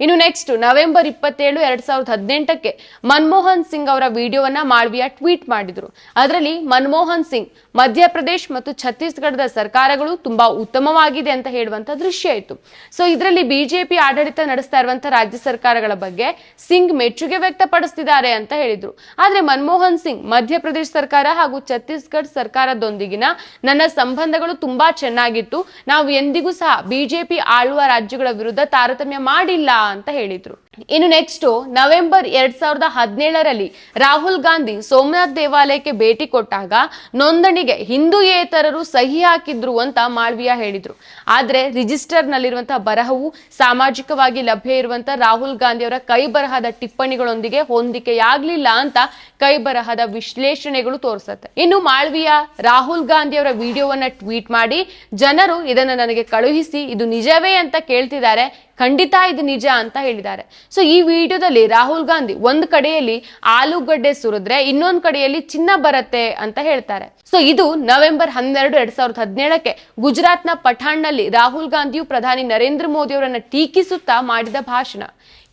ಇನ್ನು ನೆಕ್ಸ್ಟ್ ನವೆಂಬರ್ ಇಪ್ಪತ್ತೇಳು, ಎರಡ್ ಸಾವಿರದ ಹದಿನೆಂಟಕ್ಕೆ ಮನಮೋಹನ್ ಸಿಂಗ್ ಅವರ ವಿಡಿಯೋವನ್ನ ಮಾಳ್ವಿಯಾ ಟ್ವೀಟ್ ಮಾಡಿದ್ರು. ಅದರಲ್ಲಿ ಮನಮೋಹನ್ ಸಿಂಗ್ ಮಧ್ಯಪ್ರದೇಶ್ ಮತ್ತು ಛತ್ತೀಸ್ಗಢದ ಸರ್ಕಾರಗಳು ತುಂಬಾ ಉತ್ತಮವಾಗಿದೆ ಅಂತ ಹೇಳುವಂತ ದೃಶ್ಯ ಇತ್ತು. ಸೊ ಇದರಲ್ಲಿ ಬಿಜೆಪಿ ಆಡಳಿತ ನಡೆಸ್ತಾ ಇರುವಂತ ರಾಜ್ಯ ಸರ್ಕಾರಗಳ ಬಗ್ಗೆ ಸಿಂಗ್ ಮೆಚ್ಚುಗೆ ವ್ಯಕ್ತಪಡಿಸ್ತಿದ್ದಾರೆ ಅಂತ ಹೇಳಿದ್ರು. ಆದ್ರೆ ಮನಮೋಹನ್ ಸಿಂಗ್ ಮಧ್ಯಪ್ರದೇಶ ಸರ್ಕಾರ ಹಾಗೂ ಛತ್ತೀಸ್ಗಢ ಸರ್ಕಾರದೊಂದಿಗಿನ ನನ್ನ ಸಂಬಂಧಗಳು ತುಂಬಾ ಚೆನ್ನಾಗಿತ್ತು. ನಾವು ಎಂದಿಗೂ ಸಹ ಬಿಜೆಪಿ ಆಳುವ ರಾಜ್ಯಗಳ ವಿರುದ್ಧ ತಾರತಮ್ಯ ಮಾಡಿಲ್ಲ ಅಂತ ಹೇಳಿದ್ರು. ಇನ್ನು ನೆಕ್ಸ್ಟ್ ನವೆಂಬರ್ ಎರಡ್ ಸಾವಿರದ ಹದಿನೇಳರಲ್ಲಿ ರಾಹುಲ್ ಗಾಂಧಿ ಸೋಮನಾಥ್ ದೇವಾಲಯಕ್ಕೆ ಭೇಟಿ ಕೊಟ್ಟಾಗ ನೋಂದಣಿಗೆ ಹಿಂದೂಯೇತರರು ಸಹಿ ಹಾಕಿದ್ರು ಅಂತ ಮಾಳ್ವಿಯಾ ಹೇಳಿದ್ರು. ಆದ್ರೆ ರಿಜಿಸ್ಟರ್ ನಲ್ಲಿರುವಂತಹ ಬರಹವು ಸಾಮಾಜಿಕವಾಗಿ ಲಭ್ಯ ಇರುವಂತಹ ರಾಹುಲ್ ಗಾಂಧಿ ಅವರ ಕೈ ಬರಹದ ಟಿಪ್ಪಣಿಗಳೊಂದಿಗೆ ಹೊಂದಿಕೆಯಾಗ್ಲಿಲ್ಲ ಅಂತ ಕೈ ಬರಹದ ವಿಶ್ಲೇಷಣೆಗಳು ತೋರಿಸುತ್ತೆ. ಇನ್ನು ಮಾಳ್ವಿಯಾ ರಾಹುಲ್ ಗಾಂಧಿ ಅವರ ವಿಡಿಯೋವನ್ನ ಟ್ವೀಟ್ ಮಾಡಿ ಜನರು ಇದನ್ನ ನನಗೆ ಕಳುಹಿಸಿ ಇದು ನಿಜವೇ ಅಂತ ಕೇಳ್ತಿದ್ದಾರೆ. ಖಂಡಿತ ಇದು ನಿಜ ಅಂತ ಹೇಳಿದ್ದಾರೆ. ಸೊ ಈ ವಿಡಿಯೋದಲ್ಲಿ ರಾಹುಲ್ ಗಾಂಧಿ ಒಂದ್ ಕಡೆಯಲ್ಲಿ ಆಲೂಗಡ್ಡೆ ಸುರಿದ್ರೆ ಇನ್ನೊಂದ್ ಕಡೆಯಲ್ಲಿ ಚಿನ್ನ ಬರತ್ತೆ ಅಂತ ಹೇಳ್ತಾರೆ. ಸೊ ಇದು ನವೆಂಬರ್ ಹನ್ನೆರಡು ಎರಡ್ ಸಾವಿರದ ಹದಿನೇಳಕ್ಕೆ ಗುಜರಾತ್ನ ಪಠಾಣ್ನಲ್ಲಿ ರಾಹುಲ್ ಗಾಂಧಿಯು ಪ್ರಧಾನಿ ನರೇಂದ್ರ ಮೋದಿ ಅವರನ್ನ ಟೀಕಿಸುತ್ತಾ ಮಾಡಿದ ಭಾಷಣ.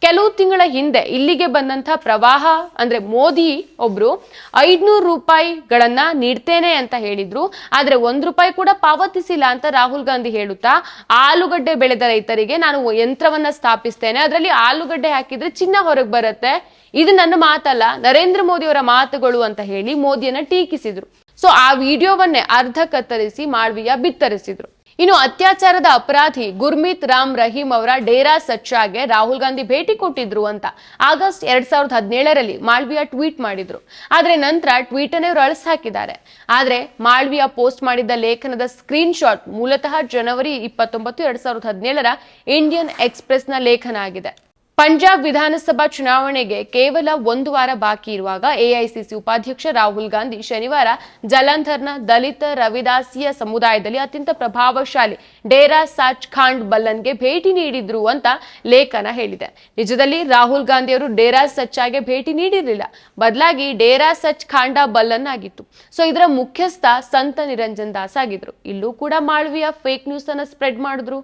ಕೆಲವು ತಿಂಗಳ ಹಿಂದೆ ಇಲ್ಲಿಗೆ ಬಂದಂತ ಪ್ರವಾಹ, ಅಂದ್ರೆ ಮೋದಿ ಒಬ್ರು ಐದ್ನೂರು ರೂಪಾಯಿಗಳನ್ನ ನೀಡ್ತೇನೆ ಅಂತ ಹೇಳಿದ್ರು. ಆದ್ರೆ ಒಂದ್ ರೂಪಾಯಿ ಕೂಡ ಪಾವತಿಸಿಲ್ಲ ಅಂತ ರಾಹುಲ್ ಗಾಂಧಿ ಹೇಳುತ್ತಾ, ಆಲೂಗಡ್ಡೆ ಬೆಳೆದ ರೈತರಿಗೆ ನಾನು ಯಂತ್ರವನ್ನ ಸ್ಥಾಪಿಸ್ತೇನೆ. ಅದರಲ್ಲಿ ಆಲೂಗಡ್ಡೆ ಹಾಕಿದ್ರೆ ಚಿನ್ನ ಹೊರಗೆ ಬರುತ್ತೆ. ಇದು ನನ್ನ ಮಾತಲ್ಲ, ನರೇಂದ್ರ ಮೋದಿ ಅವರ ಮಾತುಗಳು ಅಂತ ಹೇಳಿ ಮೋದಿಯನ್ನ ಟೀಕಿಸಿದ್ರು. ಸೊ ಆ ವಿಡಿಯೋವನ್ನೇ ಅರ್ಧ ಕತ್ತರಿಸಿ, ಮಾಳ್ವಿಯ ಬಿತ್ತರಿಸಿದ್ರು. ಇನ್ನು ಅತ್ಯಾಚಾರದ ಅಪರಾಧಿ ಗುರ್ಮೀತ್ ರಾಮ್ ರಹೀಂ ಅವರ ಡೇರಾ ಸಚ್ಚಾಗೆ ರಾಹುಲ್ ಗಾಂಧಿ ಭೇಟಿ ಕೊಟ್ಟಿದ್ರು ಅಂತ ಆಗಸ್ಟ್ ಎರಡ್ ಸಾವಿರದ ಹದಿನೇಳರಲ್ಲಿ ಮಾಳ್ವಿಯಾ ಟ್ವೀಟ್ ಮಾಡಿದ್ರು. ಆದ್ರೆ ನಂತರ ಟ್ವೀಟ್ ಅನ್ನು ಅಳಿಸಿ ಹಾಕಿದ್ದಾರೆ ಆದ್ರೆ ಮಾಳ್ವಿಯಾ ಪೋಸ್ಟ್ ಮಾಡಿದ್ದ ಲೇಖನದ ಸ್ಕ್ರೀನ್ ಶಾಟ್ ಮೂಲತಃ ಜನವರಿ ಇಪ್ಪತ್ತೊಂಬತ್ತು ಎರಡ್ ಸಾವಿರದ ಹದಿನೇಳರ ಇಂಡಿಯನ್ ಎಕ್ಸ್ಪ್ರೆಸ್ನ ಲೇಖನ ಆಗಿದೆ. ಪಂಜಾಬ್ ವಿಧಾನಸಭಾ ಚುನಾವಣೆಗೆ ಕೇವಲ ಒಂದು ವಾರ ಬಾಕಿ ಇರುವಾಗ ಎಐಸಿಸಿ ಉಪಾಧ್ಯಕ್ಷ ರಾಹುಲ್ ಗಾಂಧಿ ಶನಿವಾರ ಜಲಂಧರ್ನ ದಲಿತ ರವಿದಾಸಿಯ ಸಮುದಾಯದಲ್ಲಿ ಅತ್ಯಂತ ಪ್ರಭಾವಶಾಲಿ ಡೇರಾ ಸಾಚ್ ಖಾಂಡ್ ಬಲ್ಲನ್ಗೆ ಭೇಟಿ ನೀಡಿದ್ರು ಅಂತ ಲೇಖನ ಹೇಳಿದೆ. ನಿಜದಲ್ಲಿ ರಾಹುಲ್ ಗಾಂಧಿ ಅವರು ಡೇರಾ ಸಚ್ಚಾಗೆ ಭೇಟಿ ನೀಡಿರಲಿಲ್ಲ. ಬದಲಾಗಿ ಡೇರಾ ಸಚ್ ಖಾಂಡ ಬಲ್ಲನ್ ಆಗಿತ್ತು ಸೊ, ಇದರ ಮುಖ್ಯಸ್ಥ ಸಂತ ನಿರಂಜನ್ ದಾಸ್ ಆಗಿದ್ರು. ಇಲ್ಲೂ ಕೂಡ ಮಾಳ್ವಿಯ ಫೇಕ್ ನ್ಯೂಸ್ ಅನ್ನ ಸ್ಪ್ರೆಡ್ ಮಾಡಿದ್ರು.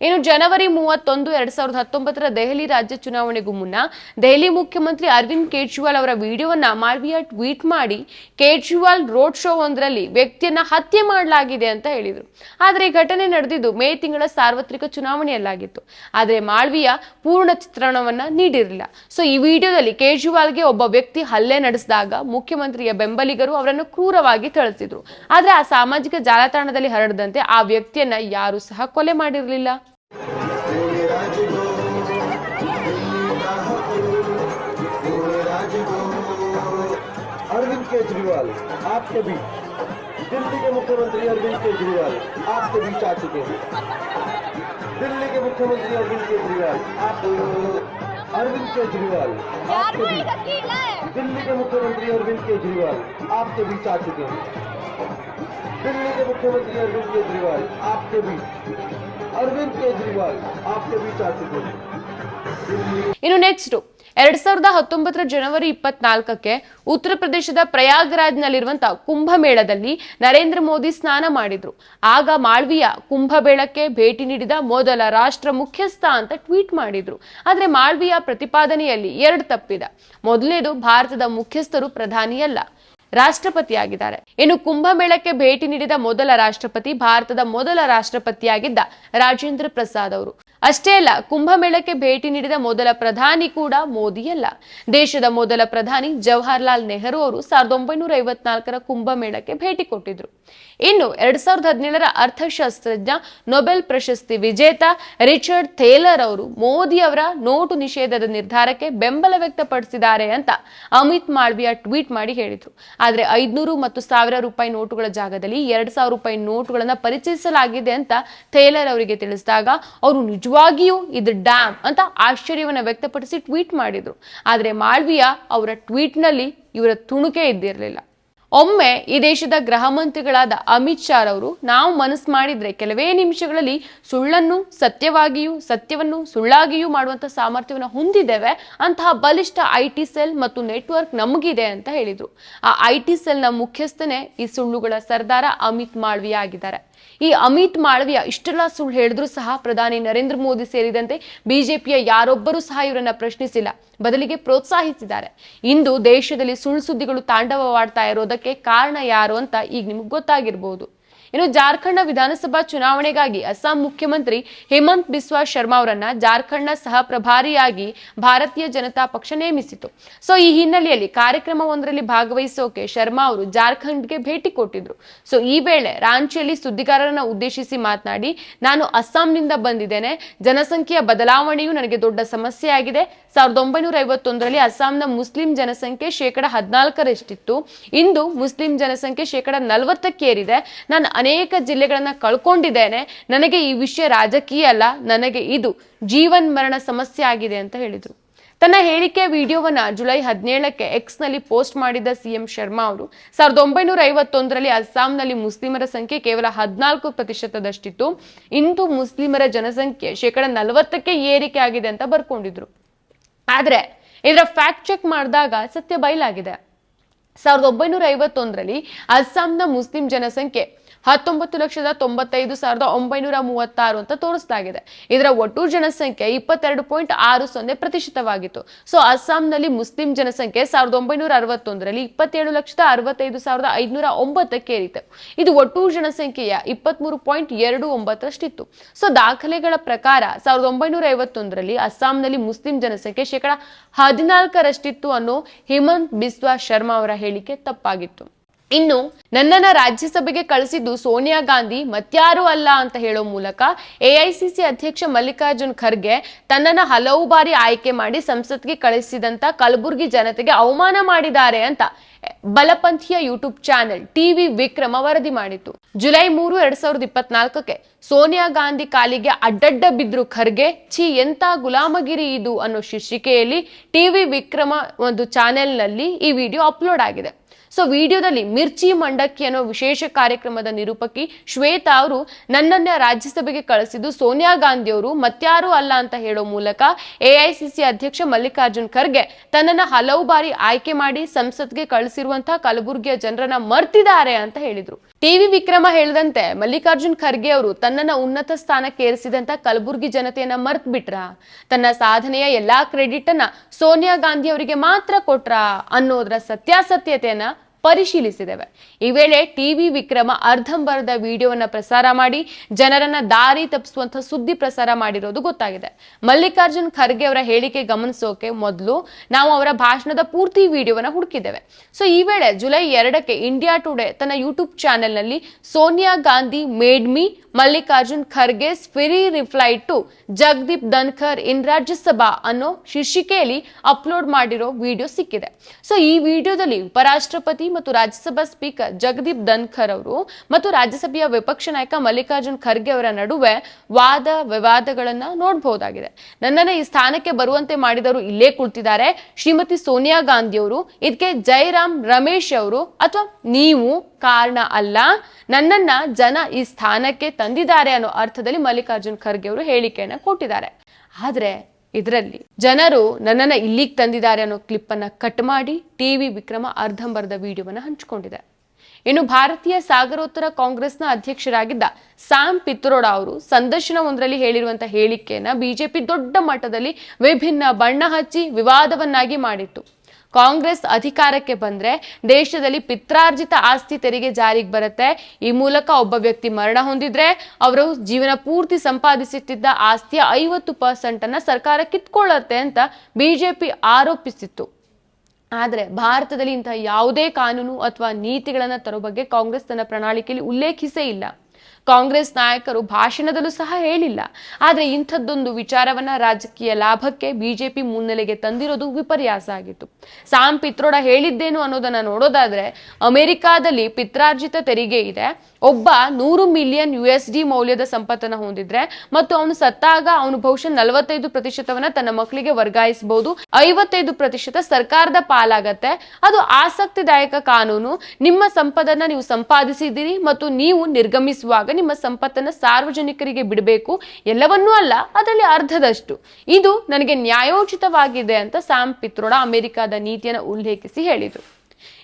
ಇನ್ನು ಜನವರಿ ಮೂವತ್ತೊಂದು, ಎರಡ್ ಸಾವಿರದ ಹತ್ತೊಂಬತ್ತರ ದೆಹಲಿ ರಾಜ್ಯ ಚುನಾವಣೆಗೂ ಮುನ್ನ ದೆಹಲಿ ಮುಖ್ಯಮಂತ್ರಿ ಅರವಿಂದ್ ಕೇಜ್ರಿವಾಲ್ ಅವರ ವಿಡಿಯೋವನ್ನ ಮಾಳ್ವಿಯಾ ಟ್ವೀಟ್ ಮಾಡಿ ಕೇಜ್ರಿವಾಲ್ ರೋಡ್ ಶೋ ಒಂದರಲ್ಲಿ ವ್ಯಕ್ತಿಯನ್ನ ಹತ್ಯೆ ಮಾಡಲಾಗಿದೆ ಅಂತ ಹೇಳಿದರು. ಆದರೆ ಈ ಘಟನೆ ನಡೆದಿದ್ದು ಮೇ ತಿಂಗಳ ಸಾರ್ವತ್ರಿಕ ಚುನಾವಣೆಯಲ್ಲಾಗಿತ್ತು. ಆದರೆ ಮಾಳ್ವಿಯಾ ಪೂರ್ಣ ಚಿತ್ರಣವನ್ನ ನೀಡಿರಲಿಲ್ಲ. ಸೊ ಈ ವಿಡಿಯೋದಲ್ಲಿ ಕೇಜ್ರಿವಾಲ್ಗೆ ಒಬ್ಬ ವ್ಯಕ್ತಿ ಹಲ್ಲೆ ನಡೆಸಿದಾಗ ಮುಖ್ಯಮಂತ್ರಿಯ ಬೆಂಬಲಿಗರು ಅವರನ್ನು ಕ್ರೂರವಾಗಿ ಥಳಿಸಿದ್ರು. ಆದರೆ ಆ ಸಾಮಾಜಿಕ ಜಾಲತಾಣದಲ್ಲಿ ಹರಡದಂತೆ ಆ ವ್ಯಕ್ತಿಯನ್ನ ಯಾರು ಸಹ ಕೊಲೆ ಮಾಡಿರಲಿಲ್ಲ. केजरीवाल आपके बीच दिल्ली के मुख्यमंत्री अरविंद केजरीवाल आपके बीच आ चुके हैं। दिल्ली के मुख्यमंत्री अरविंद केजरीवाल अरविंद केजरीवाल आपके बीच दिल्ली के मुख्यमंत्री अरविंद केजरीवाल आपके बीच आ चुके हैं। दिल्ली के मुख्यमंत्री अरविंद केजरीवाल आपके बीच अरविंद केजरीवाल आपके बीच आ चुके हैं। इन नेक्स्ट ಎರಡ್ ಸಾವಿರದ ಹತ್ತೊಂಬತ್ತರ ಜನವರಿ ಇಪ್ಪತ್ನಾಲ್ಕಕ್ಕೆ ಉತ್ತರ ಪ್ರದೇಶದ ಪ್ರಯಾಗ್ರಾಜ್ನಲ್ಲಿರುವಂತಹ ಕುಂಭಮೇಳದಲ್ಲಿ ನರೇಂದ್ರ ಮೋದಿ ಸ್ನಾನ ಮಾಡಿದ್ರು. ಆಗ ಮಾಳ್ವಿಯ ಕುಂಭಮೇಳಕ್ಕೆ ಭೇಟಿ ನೀಡಿದ ಮೊದಲ ರಾಷ್ಟ್ರ ಮುಖ್ಯಸ್ಥ ಅಂತ ಟ್ವೀಟ್ ಮಾಡಿದ್ರು. ಆದ್ರೆ ಮಾಳ್ವಿಯ ಪ್ರತಿಪಾದನೆಯಲ್ಲಿ ಎರಡು ತಪ್ಪಿದ. ಮೊದಲನೇದು ಭಾರತದ ಮುಖ್ಯಸ್ಥರು ಪ್ರಧಾನಿಯಲ್ಲ, ರಾಷ್ಟ್ರಪತಿಯಾಗಿದ್ದಾರೆ. ಇನ್ನು ಕುಂಭಮೇಳಕ್ಕೆ ಭೇಟಿ ನೀಡಿದ ಮೊದಲ ರಾಷ್ಟ್ರಪತಿ ಭಾರತದ ಮೊದಲ ರಾಷ್ಟ್ರಪತಿಯಾಗಿದ್ದ ರಾಜೇಂದ್ರ ಪ್ರಸಾದ್ ಅವರು. ಅಷ್ಟೇ ಅಲ್ಲ, ಕುಂಭಮೇಳಕ್ಕೆ ಭೇಟಿ ನೀಡಿದ ಮೊದಲ ಪ್ರಧಾನಿ ಕೂಡ ಮೋದಿಯಲ್ಲ. ದೇಶದ ಮೊದಲ ಪ್ರಧಾನಿ ಜವಾಹರ್ಲಾಲ್ ನೆಹರು ಅವರು ಸಾವಿರದ ಒಂಬೈನೂರ ಐವತ್ನಾಲ್ಕರ ಕುಂಭಮೇಳಕ್ಕೆ ಭೇಟಿ ಕೊಟ್ಟಿದ್ರು. ಇನ್ನು ಎರಡ್ ಸಾವಿರದ ಹದಿನೇಳರ ಅರ್ಥಶಾಸ್ತ್ರಜ್ಞ, ನೊಬೆಲ್ ಪ್ರಶಸ್ತಿ ವಿಜೇತ ರಿಚರ್ಡ್ ಥೇಲರ್ ಅವರು ಮೋದಿ ಅವರ ನೋಟು ನಿಷೇಧದ ನಿರ್ಧಾರಕ್ಕೆ ಬೆಂಬಲ ವ್ಯಕ್ತಪಡಿಸಿದ್ದಾರೆ ಅಂತ ಅಮಿತ್ ಮಾಳ್ವಿಯಾ ಟ್ವೀಟ್ ಮಾಡಿ ಹೇಳಿದ್ರು. ಆದ್ರೆ ಐದ್ನೂರು ಮತ್ತು ಸಾವಿರ ರೂಪಾಯಿ ನೋಟುಗಳ ಜಾಗದಲ್ಲಿ ಎರಡ್ ಸಾವಿರ ರೂಪಾಯಿ ನೋಟುಗಳನ್ನ ಪರಿಚಯಿಸಲಾಗಿದೆ ಅಂತ ಥೇಲರ್ ಅವರಿಗೆ ತಿಳಿಸಿದಾಗ, ಅವರು ನಿಜವಾಗಿಯೂ ಇದು ಡ್ಯಾಮ್ ಅಂತ ಆಶ್ಚರ್ಯವನ್ನು ವ್ಯಕ್ತಪಡಿಸಿ ಟ್ವೀಟ್ ಮಾಡಿದರು. ಆದರೆ ಮಾಳ್ವಿಯಾ ಅವರ ಟ್ವೀಟ್ನಲ್ಲಿ ಇವರ ತುಣುಕೆ ಇದ್ದಿರಲಿಲ್ಲ. ಒಮ್ಮೆ ಈ ದೇಶದ ಗೃಹ ಮಂತ್ರಿಗಳಾದ ಅಮಿತ್ ಶಾ ಅವರು ನಾವು ಮನಸ್ಸು ಮಾಡಿದರೆ ಕೆಲವೇ ನಿಮಿಷಗಳಲ್ಲಿ ಸುಳ್ಳನ್ನು ಸತ್ಯವಾಗಿಯೂ, ಸತ್ಯವನ್ನು ಸುಳ್ಳಾಗಿಯೂ ಮಾಡುವಂಥ ಸಾಮರ್ಥ್ಯವನ್ನು ಹೊಂದಿದ್ದೇವೆ. ಅಂತಹ ಬಲಿಷ್ಠ ಐ ಟಿ ಸೆಲ್ ಮತ್ತು ನೆಟ್ವರ್ಕ್ ನಮಗಿದೆ ಅಂತ ಹೇಳಿದರು. ಆ ಐ ಟಿ ಸೆಲ್ನ ಮುಖ್ಯಸ್ಥನೇ ಈ ಸುಳ್ಳುಗಳ ಸರ್ದಾರ ಅಮಿತ್ ಮಾಳ್ವಿಯ ಆಗಿದ್ದಾರೆ ಈ ಅಮಿತ್ ಮಾಳವಿಯ ಇಷ್ಟೆಲ್ಲ ಸುಳ್ಳು ಹೇಳಿದ್ರು ಸಹ ಪ್ರಧಾನಿ ನರೇಂದ್ರ ಮೋದಿ ಸೇರಿದಂತೆ ಬಿಜೆಪಿಯ ಯಾರೊಬ್ಬರೂ ಸಹ ಇವರನ್ನ ಪ್ರಶ್ನಿಸಿಲ್ಲ. ಬದಲಿಗೆ ಪ್ರೋತ್ಸಾಹಿಸಿದ್ದಾರೆ. ಇಂದು ದೇಶದಲ್ಲಿ ಸುಳ್ಳು ಸುದ್ದಿಗಳು ತಾಂಡವವಾಡ್ತಾ ಇರೋದಕ್ಕೆ ಕಾರಣ ಯಾರು ಅಂತ ಈಗ ನಿಮಗೆ ಗೊತ್ತಾಗಿರ್ಬೋದು. ಇನ್ನು ಜಾರ್ಖಂಡ್ನ ವಿಧಾನಸಭಾ ಚುನಾವಣೆಗಾಗಿ ಅಸ್ಸಾಂ ಮುಖ್ಯಮಂತ್ರಿ ಹೇಮಂತ್ ಬಿಸ್ವಾ ಶರ್ಮಾ ಅವರನ್ನ ಜಾರ್ಖಂಡ್ನ ಸಹ ಪ್ರಭಾರಿಯಾಗಿ ಭಾರತೀಯ ಜನತಾ ಪಕ್ಷ ನೇಮಿಸಿತು. ಸೊ, ಈ ಹಿನ್ನೆಲೆಯಲ್ಲಿ ಕಾರ್ಯಕ್ರಮವೊಂದರಲ್ಲಿ ಭಾಗವಹಿಸೋಕೆ ಶರ್ಮಾ ಅವರು ಜಾರ್ಖಂಡ್ಗೆ ಭೇಟಿ ಕೊಟ್ಟಿದ್ರು. ಸೊ, ಈ ವೇಳೆ ರಾಂಚಿಯಲ್ಲಿ ಸುದ್ದಿಗಾರರನ್ನ ಉದ್ದೇಶಿಸಿ ಮಾತನಾಡಿ, ನಾನು ಅಸ್ಸಾಂನಿಂದ ಬಂದಿದ್ದೇನೆ. ಜನಸಂಖ್ಯೆಯ ಬದಲಾವಣೆಯು ನನಗೆ ದೊಡ್ಡ ಸಮಸ್ಯೆ ಆಗಿದೆ ಸಾವಿರದ ಒಂಬೈನೂರ ಐವತ್ತೊಂದರಲ್ಲಿ ಅಸ್ಸಾಂನ ಮುಸ್ಲಿಂ ಜನಸಂಖ್ಯೆ ಶೇಕಡ ಹದಿನಾಲ್ಕರಷ್ಟಿತ್ತು. ಇಂದು ಮುಸ್ಲಿಂ ಜನಸಂಖ್ಯೆ ಶೇಕಡ ನಲವತ್ತಕ್ಕೇರಿದೆ. ನಾನು ಅನೇಕ ಜಿಲ್ಲೆಗಳನ್ನು ಕಳ್ಕೊಂಡಿದ್ದೇನೆ. ನನಗೆ ಈ ವಿಷಯ ರಾಜಕೀಯ ಅಲ್ಲ. ನನಗೆ ಇದು ಜೀವನ್ ಮರಣ ಸಮಸ್ಯೆ ಆಗಿದೆ ಅಂತ ಹೇಳಿದರು. ತನ್ನ ಹೇಳಿಕೆ ವಿಡಿಯೋವನ್ನ ಜುಲೈ ಹದಿನೇಳಕ್ಕೆ ಎಕ್ಸ್ನಲ್ಲಿ ಪೋಸ್ಟ್ ಮಾಡಿದ ಸಿಎಂ ಶರ್ಮಾ ಅವರು, ಸಾವಿರದ ಒಂಬೈನೂರ ಐವತ್ತೊಂದರಲ್ಲಿ ಅಸ್ಸಾಂನಲ್ಲಿ ಮುಸ್ಲಿಮರ ಸಂಖ್ಯೆ ಕೇವಲ ಹದಿನಾಲ್ಕು ಪ್ರತಿಶತದಷ್ಟಿತ್ತು. ಇಂದು ಮುಸ್ಲಿಮರ ಜನಸಂಖ್ಯೆ ಶೇಕಡ ನಲವತ್ತಕ್ಕೆ ಏರಿಕೆ ಆಗಿದೆ ಅಂತ ಬರ್ಕೊಂಡಿದ್ರು. ಆದ್ರೆ ಇದರ ಫ್ಯಾಕ್ಟ್ ಚೆಕ್ ಮಾಡಿದಾಗ ಸತ್ಯ ಬಯಲಾಗಿದೆ. ಸಾವಿರದ ಒಂಬೈನೂರ ಐವತ್ತೊಂದರಲ್ಲಿ ಅಸ್ಸಾಂನ ಮುಸ್ಲಿಂ ಜನಸಂಖ್ಯೆ ಹತ್ತೊಂಬತ್ತು ಲಕ್ಷದ ತೊಂಬತ್ತೈದು ಸಾವಿರದ ಒಂಬೈನೂರ ಮೂವತ್ತಾರು ಅಂತ ತೋರಿಸಲಾಗಿದೆ. ಇದರ ಒಟ್ಟು ಜನಸಂಖ್ಯೆ ಇಪ್ಪತ್ತೆರಡು ಪಾಯಿಂಟ್ ಆರು ಸೊನ್ನೆ ಪ್ರತಿಶತವಾಗಿತ್ತು. ಸೊ, ಅಸ್ಸಾಂನಲ್ಲಿ ಮುಸ್ಲಿಂ ಜನಸಂಖ್ಯೆ ಸಾವಿರದ ಒಂಬೈನೂರ ಅರವತ್ತೊಂದರಲ್ಲಿ ಇಪ್ಪತ್ತೇಳು ಲಕ್ಷದ ಅರವತ್ತೈದು ಸಾವಿರದ ಐದುನೂರ ಒಂಬತ್ತಕ್ಕೆ ಏರಿತು. ಇದು ಒಟ್ಟು ಜನಸಂಖ್ಯೆಯ ಇಪ್ಪತ್ಮೂರು ಪಾಯಿಂಟ್ ಎರಡು ಒಂಬತ್ತರಷ್ಟಿತ್ತು. ಸೊ, ದಾಖಲೆಗಳ ಪ್ರಕಾರ ಸಾವಿರದ ಒಂಬೈನೂರ ಐವತ್ತೊಂದರಲ್ಲಿ ಅಸ್ಸಾಂನಲ್ಲಿ ಮುಸ್ಲಿಂ ಜನಸಂಖ್ಯೆ ಶೇಕಡ ಹದಿನಾಲ್ಕರಷ್ಟಿತ್ತು ಅನ್ನೋ ಹೇಮಂತ್ ಬಿಸ್ವಾ ಶರ್ಮಾ ಅವರ ಹೇಳಿಕೆ ತಪ್ಪಾಗಿತ್ತು. ಇನ್ನು ನನ್ನನ್ನ ರಾಜ್ಯಸಭೆಗೆ ಕಳಿಸಿದ್ದು ಸೋನಿಯಾ ಗಾಂಧಿ ಮತ್ಯಾರೂ ಅಲ್ಲ ಅಂತ ಹೇಳೋ ಮೂಲಕ ಎಐಸಿಸಿ ಅಧ್ಯಕ್ಷ ಮಲ್ಲಿಕಾರ್ಜುನ್ ಖರ್ಗೆ ತನ್ನನ್ನ ಹಲವು ಬಾರಿ ಆಯ್ಕೆ ಮಾಡಿ ಸಂಸತ್ಗೆ ಕಳಿಸಿದಂತ ಕಲಬುರಗಿ ಜನತೆಗೆ ಅವಮಾನ ಮಾಡಿದ್ದಾರೆ ಅಂತ ಬಲಪಂಥೀಯ ಯೂಟ್ಯೂಬ್ ಚಾನೆಲ್ ಟಿವಿ ವಿಕ್ರಮ ವರದಿ ಮಾಡಿತು ಜುಲೈ ಮೂರು, ಎರಡ್ ಸಾವಿರದ ಇಪ್ಪತ್ನಾಲ್ಕಕ್ಕೆ ಸೋನಿಯಾ ಗಾಂಧಿ ಕಾಲಿಗೆ ಅಡ್ಡಡ್ಡ ಬಿದ್ರು ಖರ್ಗೆ, ಛೀ ಎಂತ ಗುಲಾಮಗಿರಿ ಇದು ಅನ್ನೋ ಶೀರ್ಷಿಕೆಯಲ್ಲಿ ಟಿವಿ ವಿಕ್ರಮ ಒಂದು ಚಾನೆಲ್ನಲ್ಲಿ ಈ ವಿಡಿಯೋ ಅಪ್ಲೋಡ್ ಆಗಿದೆ. ಸೊ ವಿಡಿಯೋದಲ್ಲಿ ಮಿರ್ಚಿ ಮಂಡಕ್ಕಿ ಅನ್ನೋ ವಿಶೇಷ ಕಾರ್ಯಕ್ರಮದ ನಿರೂಪಕಿ ಶ್ವೇತಾ ಅವರು ನನ್ನನ್ನ ರಾಜ್ಯಸಭೆಗೆ ಕಳಿಸಿದ್ದು ಸೋನಿಯಾ ಗಾಂಧಿ ಅವರು ಮತ್ಯಾರೂ ಅಲ್ಲ ಅಂತ ಹೇಳೋ ಮೂಲಕ ಎಐಸಿಸಿ ಅಧ್ಯಕ್ಷ ಮಲ್ಲಿಕಾರ್ಜುನ್ ಖರ್ಗೆ ತನ್ನನ್ನ ಹಲವು ಬಾರಿ ಆಯ್ಕೆ ಮಾಡಿ ಸಂಸತ್ಗೆ ಕಳಿಸಿರುವಂತಹ ಕಲಬುರಗಿಯ ಜನರನ್ನ ಮರ್ತಿದ್ದಾರೆ ಅಂತ ಹೇಳಿದ್ರು. ಟಿವಿ ವಿಕ್ರಮ ಹೇಳಿದಂತೆ ಮಲ್ಲಿಕಾರ್ಜುನ್ ಖರ್ಗೆ ಅವರು ತನ್ನನ್ನ ಉನ್ನತ ಸ್ಥಾನಕ್ಕೇರಿಸಿದಂತ ಕಲಬುರಗಿ ಜನತೆಯನ್ನ ಮರ್ತ್ ಬಿಟ್ರ ತನ್ನ ಸಾಧನೆಯ ಎಲ್ಲಾ ಕ್ರೆಡಿಟ್ ಅನ್ನ ಸೋನಿಯಾ ಗಾಂಧಿ ಅವರಿಗೆ ಮಾತ್ರ ಕೊಟ್ರ ಅನ್ನೋದ್ರ ಸತ್ಯಾಸತ್ಯತೆಯನ್ನ ಪರಿಶೀಲಿಸಿದ್ದೇವೆ ಈ ವೇಳೆ ಟಿವಿ ವಿಕ್ರಮ ಅರ್ಧಂಬರ್ಧ ವಿಡಿಯೋವನ್ನ ಪ್ರಸಾರ ಮಾಡಿ ಜನರನ್ನ ದಾರಿ ತಪ್ಪಿಸುವಂತಹ ಸುದ್ದಿ ಪ್ರಸಾರ ಮಾಡಿರೋದು ಗೊತ್ತಾಗಿದೆ. ಮಲ್ಲಿಕಾರ್ಜುನ್ ಖರ್ಗೆ ಅವರ ಹೇಳಿಕೆ ಗಮನಿಸೋಕೆ ಮೊದಲು ನಾವು ಅವರ ಭಾಷಣದ ಪೂರ್ತಿ ವಿಡಿಯೋವನ್ನ ಹುಡುಕಿದ್ದೇವೆ ಸೊ ಈ ವೇಳೆ ಜುಲೈ ಎರಡಕ್ಕೆ ಇಂಡಿಯಾ ಟುಡೇ ತನ್ನ ಯೂಟ್ಯೂಬ್ ಚಾನೆಲ್ನಲ್ಲಿ Sonia Gandhi made me Mallikarjun Kharge ಸ್ಪಿರಿ reply to Jagdeep Dhankhar in Rajya Sabha ಅನ್ನೋ ಶೀರ್ಷಿಕೆಯಲ್ಲಿ ಅಪ್ಲೋಡ್ ಮಾಡಿರೋ ವಿಡಿಯೋ ಸಿಕ್ಕಿದೆ. ಸೊ ಈ ವಿಡಿಯೋದಲ್ಲಿ ಉಪರಾಷ್ಟ್ರಪತಿ ಮತ್ತು ರಾಜ್ಯಸಭಾ ಸ್ಪೀಕರ್ ಜಗದೀಪ್ ಧನ್ಖರ್ ಅವರು ಮತ್ತು ರಾಜ್ಯಸಭೆಯ ವಿಪಕ್ಷ ನಾಯಕ ಮಲ್ಲಿಕಾರ್ಜುನ್ ಖರ್ಗೆ ಅವರ ನಡುವೆ ವಾದ ವಿವಾದಗಳನ್ನ ನೋಡಬಹುದಾಗಿದೆ. ನನ್ನನ್ನ ಈ ಸ್ಥಾನಕ್ಕೆ ಬರುವಂತೆ ಮಾಡಿದವರು ಇಲ್ಲೇ ಕುಳಿತಿದ್ದಾರೆ ಶ್ರೀಮತಿ ಸೋನಿಯಾ ಗಾಂಧಿ ಅವರು ಇದಕ್ಕೆ ಜೈರಾಮ್ ರಮೇಶ್ ಅವರು ಅಥವಾ ನೀವು ಕಾರಣ ಅಲ್ಲ. ನನ್ನನ್ನ ಜನ ಈ ಸ್ಥಾನಕ್ಕೆ ತಂದಿದ್ದಾರೆ ಅನ್ನೋ ಅರ್ಥದಲ್ಲಿ ಮಲ್ಲಿಕಾರ್ಜುನ್ ಖರ್ಗೆ ಅವರು ಹೇಳಿಕೆಯನ್ನ ಕೊಟ್ಟಿದ್ದಾರೆ. ಆದ್ರೆ ಇದರಲ್ಲಿ ಜನರು ನನ್ನನ್ನ ಇಲ್ಲಿಗೆ ತಂದಿದ್ದಾರೆ ಅನ್ನೋ ಕ್ಲಿಪ್ ಅನ್ನ ಕಟ್ ಮಾಡಿ ಟಿವಿ ವಿಕ್ರಮ ಅರ್ಧಂಬರ್ಧ ವಿಡಿಯೋವನ್ನ ಹಂಚಿಕೊಂಡಿದೆ. ಇನ್ನು ಭಾರತೀಯ ಸಾಗರೋತ್ತರ ಕಾಂಗ್ರೆಸ್ನ ಅಧ್ಯಕ್ಷರಾಗಿದ್ದ ಸ್ಯಾಮ್ ಪಿತ್ರೋಡ ಅವರು ಸಂದರ್ಶನವೊಂದರಲ್ಲಿ ಹೇಳಿರುವಂತಹ ಹೇಳಿಕೆಯನ್ನ ಬಿಜೆಪಿ ದೊಡ್ಡ ಮಟ್ಟದಲ್ಲಿ ವಿಭಿನ್ನ ಬಣ್ಣ ಹಚ್ಚಿ ವಿವಾದವನ್ನಾಗಿ ಮಾಡಿತ್ತು. ಕಾಂಗ್ರೆಸ್ ಅಧಿಕಾರಕ್ಕೆ ಬಂದ್ರೆ ದೇಶದಲ್ಲಿ ಪಿತ್ರಾರ್ಜಿತ ಆಸ್ತಿ ತೆರಿಗೆ ಜಾರಿಗೆ ಬರುತ್ತೆ. ಈ ಮೂಲಕ ಒಬ್ಬ ವ್ಯಕ್ತಿ ಮರಣ ಹೊಂದಿದ್ರೆ ಅವರು ಜೀವನ ಪೂರ್ತಿ ಸಂಪಾದಿಸುತ್ತಿದ್ದ ಆಸ್ತಿಯ ಐವತ್ತು ಪರ್ಸೆಂಟ್ ಅನ್ನ ಸರ್ಕಾರ ಕಿತ್ಕೊಳ್ಳುತ್ತೆ ಅಂತ ಬಿಜೆಪಿ ಆರೋಪಿಸಿತ್ತು. ಆದರೆ ಭಾರತದಲ್ಲಿ ಇಂತಹ ಯಾವುದೇ ಕಾನೂನು ಅಥವಾ ನೀತಿಗಳನ್ನು ತರೋ ಬಗ್ಗೆ ಕಾಂಗ್ರೆಸ್ ತನ್ನ ಪ್ರಣಾಳಿಕೆಯಲ್ಲಿ ಉಲ್ಲೇಖಿಸೇ ಇಲ್ಲ. ಕಾಂಗ್ರೆಸ್ ನಾಯಕರು ಭಾಷಣದಲ್ಲೂ ಸಹ ಹೇಳಿಲ್ಲ. ಆದರೆ ಇಂಥದ್ದೊಂದು ವಿಚಾರವನ್ನ ರಾಜಕೀಯ ಲಾಭಕ್ಕೆ ಬಿಜೆಪಿ ಮುನ್ನೆಲೆಗೆ ತಂದಿರೋದು ವಿಪರ್ಯಾಸ ಆಗಿತ್ತು. ಸಾಮ್ ಪಿತ್ರೋಡ ಹೇಳಿದ್ದೇನು ಅನ್ನೋದನ್ನ ನೋಡೋದಾದ್ರೆ, ಅಮೆರಿಕಾದಲ್ಲಿ ಪಿತ್ರಾರ್ಜಿತ ತೆರಿಗೆ ಇದೆ. ಒಬ್ಬ ನೂರು ಮಿಲಿಯನ್ ಯು ಎಸ್ ಡಿ ಮೌಲ್ಯದ ಸಂಪತ್ತನ್ನು ಹೊಂದಿದ್ರೆ ಮತ್ತು ಅವನು ಸತ್ತಾಗ ಅವನು ಬಹುಶಃ ನಲವತ್ತೈದು ಪ್ರತಿಶತವನ್ನ ತನ್ನ ಮಕ್ಕಳಿಗೆ ವರ್ಗಾಯಿಸಬಹುದು ಐವತ್ತೈದು ಪ್ರತಿಶತ ಸರ್ಕಾರದ ಪಾಲಾಗತ್ತೆ. ಅದು ಆಸಕ್ತಿದಾಯಕ ಕಾನೂನು. ನಿಮ್ಮ ಸಂಪದನ್ನ ನೀವು ಸಂಪಾದಿಸಿದ್ದೀರಿ ಮತ್ತು ನೀವು ನಿರ್ಗಮಿಸುವಾಗ ನಿಮ್ಮ ಸಂಪತ್ತನ್ನ ಸಾರ್ವಜನಿಕರಿಗೆ ಬಿಡಬೇಕು. ಎಲ್ಲವನ್ನೂ ಅಲ್ಲ, ಅದರಲ್ಲಿ ಅರ್ಧದಷ್ಟು. ಇದು ನನಗೆ ನ್ಯಾಯೋಚಿತವಾಗಿದೆ ಅಂತ ಸ್ಯಾಮ್ ಪಿತ್ರೋಡ ಅಮೆರಿಕದ ನೀತಿಯನ್ನು ಉಲ್ಲೇಖಿಸಿ ಹೇಳಿದರು.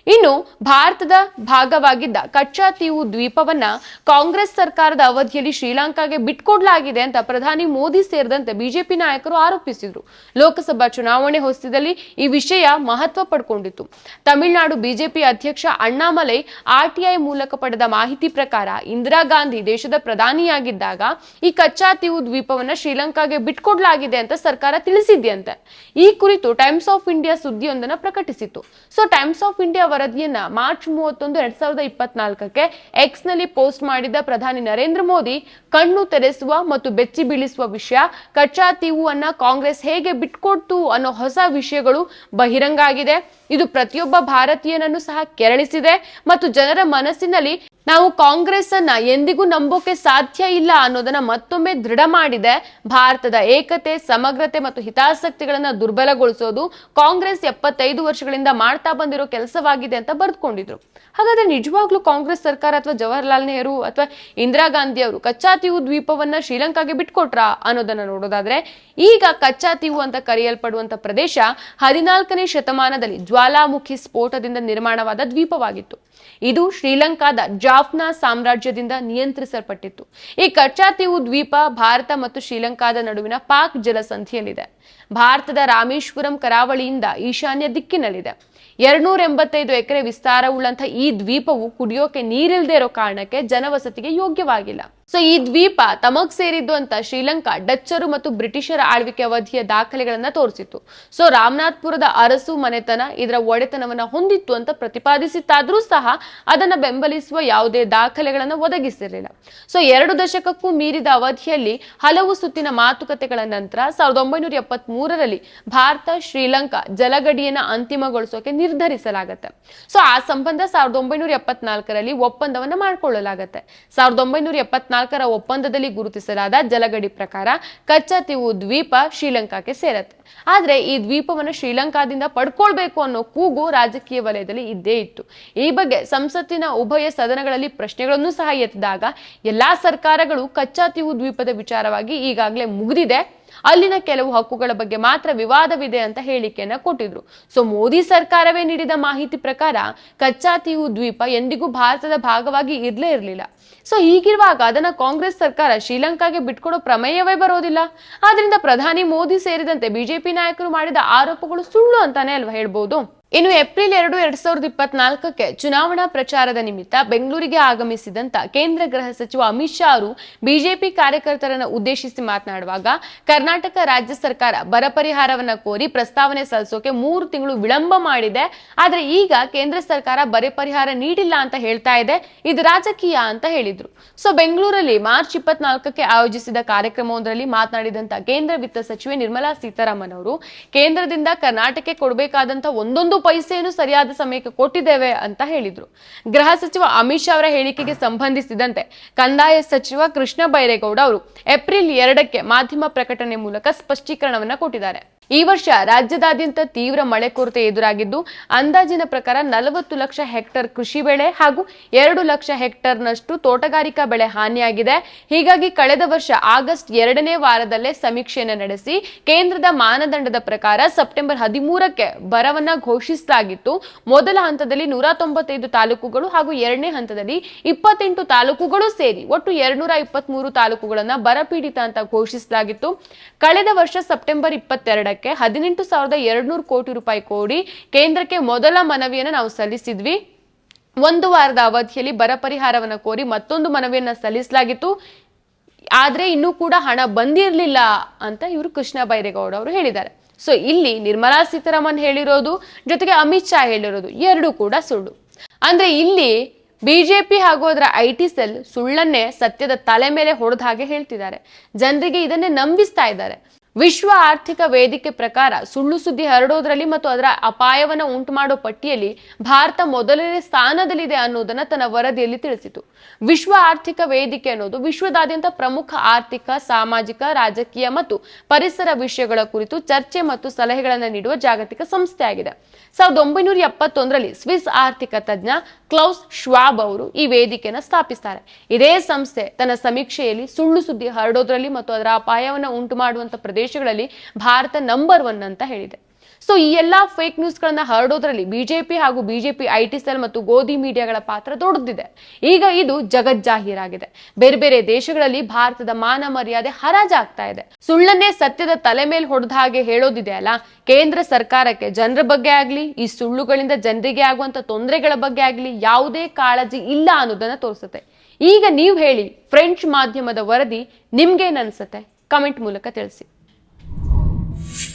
ಇನ್ನು ಭಾರತದ ಭಾಗವಾಗಿದ್ದ ಕಚ್ಚಾ ತೀವು ದ್ವೀಪವನ್ನ ಕಾಂಗ್ರೆಸ್ ಸರ್ಕಾರದ ಅವಧಿಯಲ್ಲಿ ಶ್ರೀಲಂಕಾಗೆ ಬಿಟ್ಕೊಡ್ಲಾಗಿದೆ ಅಂತ ಪ್ರಧಾನಿ ಮೋದಿ ಸೇರಿದಂತೆ ಬಿಜೆಪಿ ನಾಯಕರು ಆರೋಪಿಸಿದ್ರು. ಲೋಕಸಭಾ ಚುನಾವಣೆ ಹೊಸದಲ್ಲಿ ಈ ವಿಷಯ ಮಹತ್ವ ಪಡ್ಕೊಂಡಿತ್ತು. ತಮಿಳುನಾಡು ಬಿಜೆಪಿ ಅಧ್ಯಕ್ಷ ಅಣ್ಣಾಮಲೈ ಆರ್ಟಿಐ ಮೂಲಕ ಪಡೆದ ಮಾಹಿತಿ ಪ್ರಕಾರ ಇಂದಿರಾ ಗಾಂಧಿ ದೇಶದ ಪ್ರಧಾನಿಯಾಗಿದ್ದಾಗ ಈ ಕಚ್ಚಾ ತೀವು ದ್ವೀಪವನ್ನ ಶ್ರೀಲಂಕಾಗೆ ಬಿಟ್ಕೊಡ್ಲಾಗಿದೆ ಅಂತ ಸರ್ಕಾರ ತಿಳಿಸಿದ್ಯಂತೆ. ಈ ಕುರಿತು ಟೈಮ್ಸ್ ಆಫ್ ಇಂಡಿಯಾ ಸುದ್ದಿಯೊಂದನ್ನು ಪ್ರಕಟಿಸಿತ್ತು. ಸೊ, ಟೈಮ್ಸ್ ಆಫ್ ಇಂಡಿಯಾ ವರದಿಯನ್ನ ಮಾರ್ಚ್ ಮೂವತ್ತೊಂದು ಎರಡ್ ಸಾವಿರದ ಇಪ್ಪತ್ನಾಲ್ಕಕ್ಕೆ ಎಕ್ಸ್ನಲ್ಲಿ ಪೋಸ್ಟ್ ಮಾಡಿದ ಪ್ರಧಾನಿ ನರೇಂದ್ರ ಮೋದಿ ಕಣ್ಣು ತೆರೆಸುವ ಮತ್ತು ಬೆಚ್ಚಿ ಬೀಳಿಸುವ ವಿಷಯ, ಕಚ್ಚಾ ತೀವು ಅನ್ನ ಕಾಂಗ್ರೆಸ್ ಹೇಗೆ ಬಿಟ್ಕೊಡ್ತು ಅನ್ನೋ ಹೊಸ ವಿಷಯಗಳು ಬಹಿರಂಗ ಆಗಿದೆ ಇದು ಪ್ರತಿಯೊಬ್ಬ ಭಾರತೀಯನನ್ನು ಸಹ ಕೆರಳಿಸಿದೆ ಮತ್ತು ಜನರ ಮನಸ್ಸಿನಲ್ಲಿ ನಾವು ಕಾಂಗ್ರೆಸ್ ಅನ್ನ ಎಂದಿಗೂ ನಂಬೋಕೆ ಸಾಧ್ಯ ಇಲ್ಲ ಅನ್ನೋದನ್ನ ಮತ್ತೊಮ್ಮೆ ದೃಢ ಮಾಡಿದೆ. ಭಾರತದ ಏಕತೆ, ಸಮಗ್ರತೆ ಮತ್ತು ಹಿತಾಸಕ್ತಿಗಳನ್ನ ದುರ್ಬಲಗೊಳಿಸೋದು ಕಾಂಗ್ರೆಸ್ ಎಪ್ಪತ್ತೈದು ವರ್ಷಗಳಿಂದ ಮಾಡ್ತಾ ಬಂದಿರೋ ಕೆಲಸವಾಗಿದೆ ಅಂತ ಬರೆದುಕೊಂಡಿದ್ರು. ಹಾಗಾದ್ರೆ ನಿಜವಾಗ್ಲೂ ಕಾಂಗ್ರೆಸ್ ಸರ್ಕಾರ ಅಥವಾ ಜವಾಹರ್ಲಾಲ್ ನೆಹರು ಅಥವಾ ಇಂದಿರಾ ಗಾಂಧಿ ಅವರು ಕಚ್ಚಾ ತೀವು ದ್ವೀಪವನ್ನ ಶ್ರೀಲಂಕಾಗೆ ಬಿಟ್ಕೊಟ್ರಾ ಅನ್ನೋದನ್ನ ನೋಡೋದಾದ್ರೆ ಈಗ ಕಚ್ಚಾ ತೀವು ಅಂತ ಕರೆಯಲ್ಪಡುವಂತ ಪ್ರದೇಶ ಹದಿನಾಲ್ಕನೇ ಶತಮಾನದಲ್ಲಿ ಜ್ವಾಲಾಮುಖಿ ಸ್ಫೋಟದಿಂದ ನಿರ್ಮಾಣವಾದ ದ್ವೀಪವಾಗಿತ್ತು. ಇದು ಶ್ರೀಲಂಕಾದ ಜಾಫ್ನಾ ಸಾಮ್ರಾಜ್ಯದಿಂದ ನಿಯಂತ್ರಿಸಲ್ಪಟ್ಟಿತ್ತು. ಈ ಕಚ್ಚಾತಿವು ದ್ವೀಪ, ಭಾರತ ಮತ್ತು ಶ್ರೀಲಂಕಾದ ನಡುವಿನ ಪಾಕ್ ಜಲಸಂಧಿಯಲ್ಲಿದೆ. ಭಾರತದ ರಾಮೇಶ್ವರಂ ಕರಾವಳಿಯಿಂದ ಈಶಾನ್ಯ ದಿಕ್ಕಿನಲ್ಲಿದೆ. ಎರಡ್ನೂರ ಎಂಬತ್ತೈದು ಎಕರೆ ವಿಸ್ತಾರವುಳ್ಳಂಥ ಈ ದ್ವೀಪವು ಕುಡಿಯೋಕೆ ನೀರಿಲ್ದೇ ಇರೋ ಕಾರಣಕ್ಕೆ ಜನವಸತಿಗೆ ಯೋಗ್ಯವಾಗಿಲ್ಲ. ಸೊ ಈ ದ್ವೀಪ ತಮಗ್ ಸೇರಿದ್ದು ಅಂತ ಶ್ರೀಲಂಕಾ, ಡಚ್ಚರು ಮತ್ತು ಬ್ರಿಟಿಷರ ಆಳ್ವಿಕೆ ಅವಧಿಯ ದಾಖಲೆಗಳನ್ನ ತೋರಿಸಿತ್ತು. ಸೊ ರಾಮನಾಥ್ಪುರದ ಅರಸು ಮನೆತನ ಇದರ ಒಡೆತನವನ್ನ ಹೊಂದಿತ್ತು ಅಂತ ಪ್ರತಿಪಾದಿಸಿತ್ತಾದ್ರೂ ಸಹ ಅದನ್ನ ಬೆಂಬಲಿಸುವ ಯಾವುದೇ ದಾಖಲೆಗಳನ್ನ ಒದಗಿಸಿರಲಿಲ್ಲ. ಸೊ ಎರಡು ದಶಕಕ್ಕೂ ಮೀರಿದ ಅವಧಿಯಲ್ಲಿ ಹಲವು ಸುತ್ತಿನ ಮಾತುಕತೆಗಳ ನಂತರ ಸಾವಿರದ ಒಂಬೈನೂರ ಭಾರತ, ಶ್ರೀಲಂಕಾ ಜಲಗಡಿಯನ್ನ ಅಂತಿಮಗೊಳಿಸೋಕೆ ನಿರ್ಧರಿಸಲಾಗತ್ತೆ. ಸೊ ಆ ಸಂಬಂಧ ಸಾವಿರದ ಒಂಬೈನೂರ ಎಪ್ಪತ್ನಾಲ್ಕರಲ್ಲಿ ಒಪ್ಪಂದವನ್ನ ಮಾಡಿಕೊಳ್ಳಲಾಗುತ್ತೆ. ಸಾವಿರದ ಒಂಬೈನೂರ ಎಪ್ಪತ್ನಾಲ್ಕರ ಒಪ್ಪಂದದಲ್ಲಿ ಗುರುತಿಸಲಾದ ಜಲಗಡಿ ಪ್ರಕಾರ ಕಚ್ಚಾ ತೀವು ದ್ವೀಪ ಶ್ರೀಲಂಕಾಕ್ಕೆ ಸೇರತ್ತೆ. ಆದ್ರೆ ಈ ದ್ವೀಪವನ್ನು ಶ್ರೀಲಂಕಾದಿಂದ ಪಡ್ಕೊಳ್ಬೇಕು ಅನ್ನೋ ಕೂಗು ರಾಜಕೀಯ ವಲಯದಲ್ಲಿ ಇದ್ದೇ ಇತ್ತು. ಈ ಬಗ್ಗೆ ಸಂಸತ್ತಿನ ಉಭಯ ಸದನಗಳಲ್ಲಿ ಪ್ರಶ್ನೆಗಳನ್ನು ಸಹ ಎತ್ತಿದಾಗ ಎಲ್ಲಾ ಸರ್ಕಾರಗಳು ಕಚ್ಚಾ ತೀವು ದ್ವೀಪದ ವಿಚಾರವಾಗಿ ಈಗಾಗಲೇ ಮುಗಿದಿದೆ. ಅಲ್ಲಿನ ಕೆಲವು ಹಕ್ಕುಗಳ ಬಗ್ಗೆ ಮಾತ್ರ ವಿವಾದವಿದೆ ಅಂತ ಹೇಳಿಕೆಯನ್ನ ಕೊಟ್ಟಿದ್ರು. ಸೊ ಮೋದಿ ಸರ್ಕಾರವೇ ನೀಡಿದ ಮಾಹಿತಿ ಪ್ರಕಾರ ಕಚ್ಚಾ ತೀವು ದ್ವೀಪ ಎಂದಿಗೂ ಭಾರತದ ಭಾಗವಾಗಿ ಇರ್ಲೇ ಇರಲಿಲ್ಲ. ಸೊ ಹೀಗಿರುವಾಗ ಅದನ್ನ ಕಾಂಗ್ರೆಸ್ ಸರ್ಕಾರ ಶ್ರೀಲಂಕಾಗೆ ಬಿಟ್ಕೊಡೋ ಪ್ರಮೇಯವೇ ಬರೋದಿಲ್ಲ. ಆದ್ರಿಂದ ಪ್ರಧಾನಿ ಮೋದಿ ಸೇರಿದಂತೆ ಬಿಜೆಪಿ ನಾಯಕರು ಮಾಡಿದ ಆರೋಪಗಳು ಸುಳ್ಳು ಅಂತಾನೆ ಅಲ್ವಾ ಹೇಳ್ಬೋದು? ಇನ್ನು ಏಪ್ರಿಲ್ ಎರಡು, ಎರಡ್ ಸಾವಿರದ ಇಪ್ಪತ್ನಾಲ್ಕಕ್ಕೆ ಚುನಾವಣಾ ಪ್ರಚಾರದ ನಿಮಿತ್ತ ಬೆಂಗಳೂರಿಗೆ ಆಗಮಿಸಿದಂತ ಕೇಂದ್ರ ಗೃಹ ಸಚಿವ ಅಮಿತ್ ಶಾ ಅವರು ಬಿಜೆಪಿ ಕಾರ್ಯಕರ್ತರನ್ನು ಉದ್ದೇಶಿಸಿ ಮಾತನಾಡುವಾಗ ಕರ್ನಾಟಕ ರಾಜ್ಯ ಸರ್ಕಾರ ಬರ ಪರಿಹಾರವನ್ನ ಕೋರಿ ಪ್ರಸ್ತಾವನೆ ಸಲ್ಲಿಸೋಕೆ ಮೂರು ತಿಂಗಳು ವಿಳಂಬ ಮಾಡಿದೆ. ಆದ್ರೆ ಈಗ ಕೇಂದ್ರ ಸರ್ಕಾರ ಬರ ಪರಿಹಾರ ನೀಡಿಲ್ಲ ಅಂತ ಹೇಳ್ತಾ ಇದೆ. ಇದು ರಾಜಕೀಯ ಅಂತ ಹೇಳಿದ್ರು. ಸೊ ಬೆಂಗಳೂರಲ್ಲಿ ಮಾರ್ಚ್ ಇಪ್ಪತ್ನಾಲ್ಕಕ್ಕೆ ಆಯೋಜಿಸಿದ ಕಾರ್ಯಕ್ರಮವೊಂದರಲ್ಲಿ ಮಾತನಾಡಿದಂತ ಕೇಂದ್ರ ವಿತ್ತ ಸಚಿವೆ ನಿರ್ಮಲಾ ಸೀತಾರಾಮನ್ ಅವರು, ಕೇಂದ್ರದಿಂದ ಕರ್ನಾಟಕಕ್ಕೆ ಕೊಡಬೇಕಾದಂತ ಒಂದೊಂದು ಪೈಸೆಯನ್ನು ಸರಿಯಾದ ಸಮಯಕ್ಕೆ ಕೊಟ್ಟಿದ್ದೇವೆ ಅಂತ ಹೇಳಿದ್ರು. ಗೃಹ ಸಚಿವ ಅಮಿತ್ ಶಾ ಅವರ ಹೇಳಿಕೆಗೆ ಸಂಬಂಧಿಸಿದಂತೆ ಕಂದಾಯ ಸಚಿವ ಕೃಷ್ಣ ಬೈರೇಗೌಡ ಅವರು ಏಪ್ರಿಲ್ ಎರಡಕ್ಕೆ ಮಾಧ್ಯಮ ಪ್ರಕಟಣೆ ಮೂಲಕ ಸ್ಪಷ್ಟೀಕರಣವನ್ನ ಕೊಟ್ಟಿದ್ದಾರೆ. ಈ ವರ್ಷ ರಾಜ್ಯದಾದ್ಯಂತ ತೀವ್ರ ಮಳೆ ಕೊರತೆ ಎದುರಾಗಿದ್ದು, ಅಂದಾಜಿನ ಪ್ರಕಾರ ನಲವತ್ತು ಲಕ್ಷ ಹೆಕ್ಟರ್ ಕೃಷಿ ಬೆಳೆ ಹಾಗೂ ಎರಡು ಲಕ್ಷ ಹೆಕ್ಟರ್ನಷ್ಟು ತೋಟಗಾರಿಕಾ ಬೆಳೆ ಹಾನಿಯಾಗಿದೆ. ಹೀಗಾಗಿ ಕಳೆದ ವರ್ಷ ಆಗಸ್ಟ್ ಎರಡನೇ ವಾರದಲ್ಲೇ ಸಮೀಕ್ಷೆಯನ್ನು ನಡೆಸಿ, ಕೇಂದ್ರದ ಮಾನದಂಡದ ಪ್ರಕಾರ ಸೆಪ್ಟೆಂಬರ್ ಹದಿಮೂರಕ್ಕೆ ಬರವನ್ನ ಘೋಷಿಸಲಾಗಿತ್ತು. ಮೊದಲ ಹಂತದಲ್ಲಿ ನೂರ ತೊಂಬತ್ತೈದು ತಾಲೂಕುಗಳು ಹಾಗೂ ಎರಡನೇ ಹಂತದಲ್ಲಿ ಇಪ್ಪತ್ತೆಂಟು ತಾಲೂಕುಗಳು ಸೇರಿ ಒಟ್ಟು ಎರಡ್ನೂರ ಇಪ್ಪತ್ಮೂರು ತಾಲೂಕುಗಳನ್ನ ಬರಪೀಡಿತ ಅಂತ ಘೋಷಿಸಲಾಗಿತ್ತು. ಕಳೆದ ವರ್ಷ ಸೆಪ್ಟೆಂಬರ್ ಇಪ್ಪತ್ತೆರಡಕ್ಕೆ ಹದಿನೆಂಟು ಸಾವಿರದ ಎರಡ್ನೂರು ಕೋಟಿ ರೂಪಾಯಿ ಕೋಡಿ ಕೇಂದ್ರಕ್ಕೆ ಮೊದಲ ಮನವಿಯನ್ನು ನಾವು ಸಲ್ಲಿಸಿದ್ವಿ. ಒಂದು ವಾರದ ಅವಧಿಯಲ್ಲಿ ಬರ ಪರಿಹಾರವನ್ನ ಕೋರಿ ಮತ್ತೊಂದು ಮನವಿಯನ್ನು ಸಲ್ಲಿಸಲಾಗಿತ್ತು. ಆದ್ರೆ ಇನ್ನೂ ಕೂಡ ಹಣ ಬಂದಿರಲಿಲ್ಲ ಅಂತ ಇವರು ಕೃಷ್ಣ ಬೈರೇಗೌಡ ಅವರು ಹೇಳಿದ್ದಾರೆ. ಸೊ ಇಲ್ಲಿ ನಿರ್ಮಲಾ ಸೀತಾರಾಮನ್ ಹೇಳಿರೋದು, ಜೊತೆಗೆ ಅಮಿತ್ ಶಾ ಹೇಳಿರೋದು ಎರಡೂ ಕೂಡ ಸುಳ್ಳು. ಅಂದ್ರೆ ಇಲ್ಲಿ ಬಿಜೆಪಿ ಹಾಗೂ ಅದರ ಐ ಟಿ ಸೆಲ್ ಸುಳ್ಳನ್ನೇ ಸತ್ಯದ ತಲೆ ಮೇಲೆ ಹೊಡೆದ ಹಾಗೆ ಹೇಳ್ತಿದ್ದಾರೆ. ಜನರಿಗೆ ಇದನ್ನೇ ನಂಬಿಸ್ತಾ ಇದ್ದಾರೆ. ವಿಶ್ವ ಆರ್ಥಿಕ ವೇದಿಕೆ ಪ್ರಕಾರ ಸುಳ್ಳು ಸುದ್ದಿ ಹರಡೋದ್ರಲ್ಲಿ ಮತ್ತು ಅದರ ಅಪಾಯವನ್ನ ಉಂಟು ಮಾಡೋ ಪಟ್ಟಿಯಲ್ಲಿ ಭಾರತ ಮೊದಲನೇ ಸ್ಥಾನದಲ್ಲಿದೆ ಅನ್ನೋದನ್ನ ತನ್ನ ವರದಿಯಲ್ಲಿ ತಿಳಿಸಿತು. ವಿಶ್ವ ಆರ್ಥಿಕ ವೇದಿಕೆ ಅನ್ನೋದು ವಿಶ್ವದಾದ್ಯಂತ ಪ್ರಮುಖ ಆರ್ಥಿಕ, ಸಾಮಾಜಿಕ, ರಾಜಕೀಯ ಮತ್ತು ಪರಿಸರ ವಿಷಯಗಳ ಕುರಿತು ಚರ್ಚೆ ಮತ್ತು ಸಲಹೆಗಳನ್ನು ನೀಡುವ ಜಾಗತಿಕ ಸಂಸ್ಥೆಯಾಗಿದೆ. ಸಾವಿರದ ಒಂಬೈನೂರ ಎಪ್ಪತ್ತೊಂದರಲ್ಲಿ ಸ್ವಿಸ್ ಆರ್ಥಿಕ ತಜ್ಞ ಕ್ಲೌಸ್ ಶ್ವಾಬ್ ಅವರು ಈ ವೇದಿಕೆಯನ್ನು ಸ್ಥಾಪಿಸ್ತಾರೆ. ಇದೇ ಸಂಸ್ಥೆ ತನ್ನ ಸಮೀಕ್ಷೆಯಲ್ಲಿ ಸುಳ್ಳು ಸುದ್ದಿ ಹರಡೋದ್ರಲ್ಲಿ ಮತ್ತು ಅದರ ಅಪಾಯವನ್ನು ಉಂಟು ಮಾಡುವಂಥ ಪ್ರದೇಶಗಳಲ್ಲಿ ಭಾರತ ನಂಬರ್ ಒನ್ ಅಂತ ಹೇಳಿದೆ. ಸೊ ಈ ಎಲ್ಲಾ ಫೇಕ್ ನ್ಯೂಸ್ಗಳನ್ನ ಹರಡೋದ್ರಲ್ಲಿ ಬಿಜೆಪಿ ಹಾಗೂ ಬಿಜೆಪಿ ಐ ಸೆಲ್ ಮತ್ತು ಗೋಧಿ ಮೀಡಿಯಾಗಳ ಪಾತ್ರ ದೊಡ್ಡದಿದೆ. ಈಗ ಇದು ಜಗಜ್ಜಾಹೀರಾಗಿದೆ ಬೇರೆ ಬೇರೆ ದೇಶಗಳಲ್ಲಿ ಭಾರತದ ಮಾನ ಮರ್ಯಾದೆ ಹರಾಜಾಗ್ತಾ ಇದೆ. ಸುಳ್ಳನ್ನೇ ಸತ್ಯದ ತಲೆ ಮೇಲೆ ಹೊಡೆದ ಹಾಗೆ ಹೇಳೋದಿದೆ ಅಲ್ಲ? ಕೇಂದ್ರ ಸರ್ಕಾರಕ್ಕೆ ಜನರ ಬಗ್ಗೆ ಆಗ್ಲಿ, ಈ ಸುಳ್ಳುಗಳಿಂದ ಜನರಿಗೆ ಆಗುವಂತ ತೊಂದರೆಗಳ ಬಗ್ಗೆ ಆಗ್ಲಿ ಯಾವುದೇ ಕಾಳಜಿ ಇಲ್ಲ ಅನ್ನೋದನ್ನ ತೋರಿಸುತ್ತೆ. ಈಗ ನೀವು ಹೇಳಿ ಫ್ರೆಂಚ್ ಮಾಧ್ಯಮದ ವರದಿ ನಿಮ್ಗೇನ್ ಅನ್ಸುತ್ತೆ? ಕಮೆಂಟ್ ಮೂಲಕ ತಿಳಿಸಿ.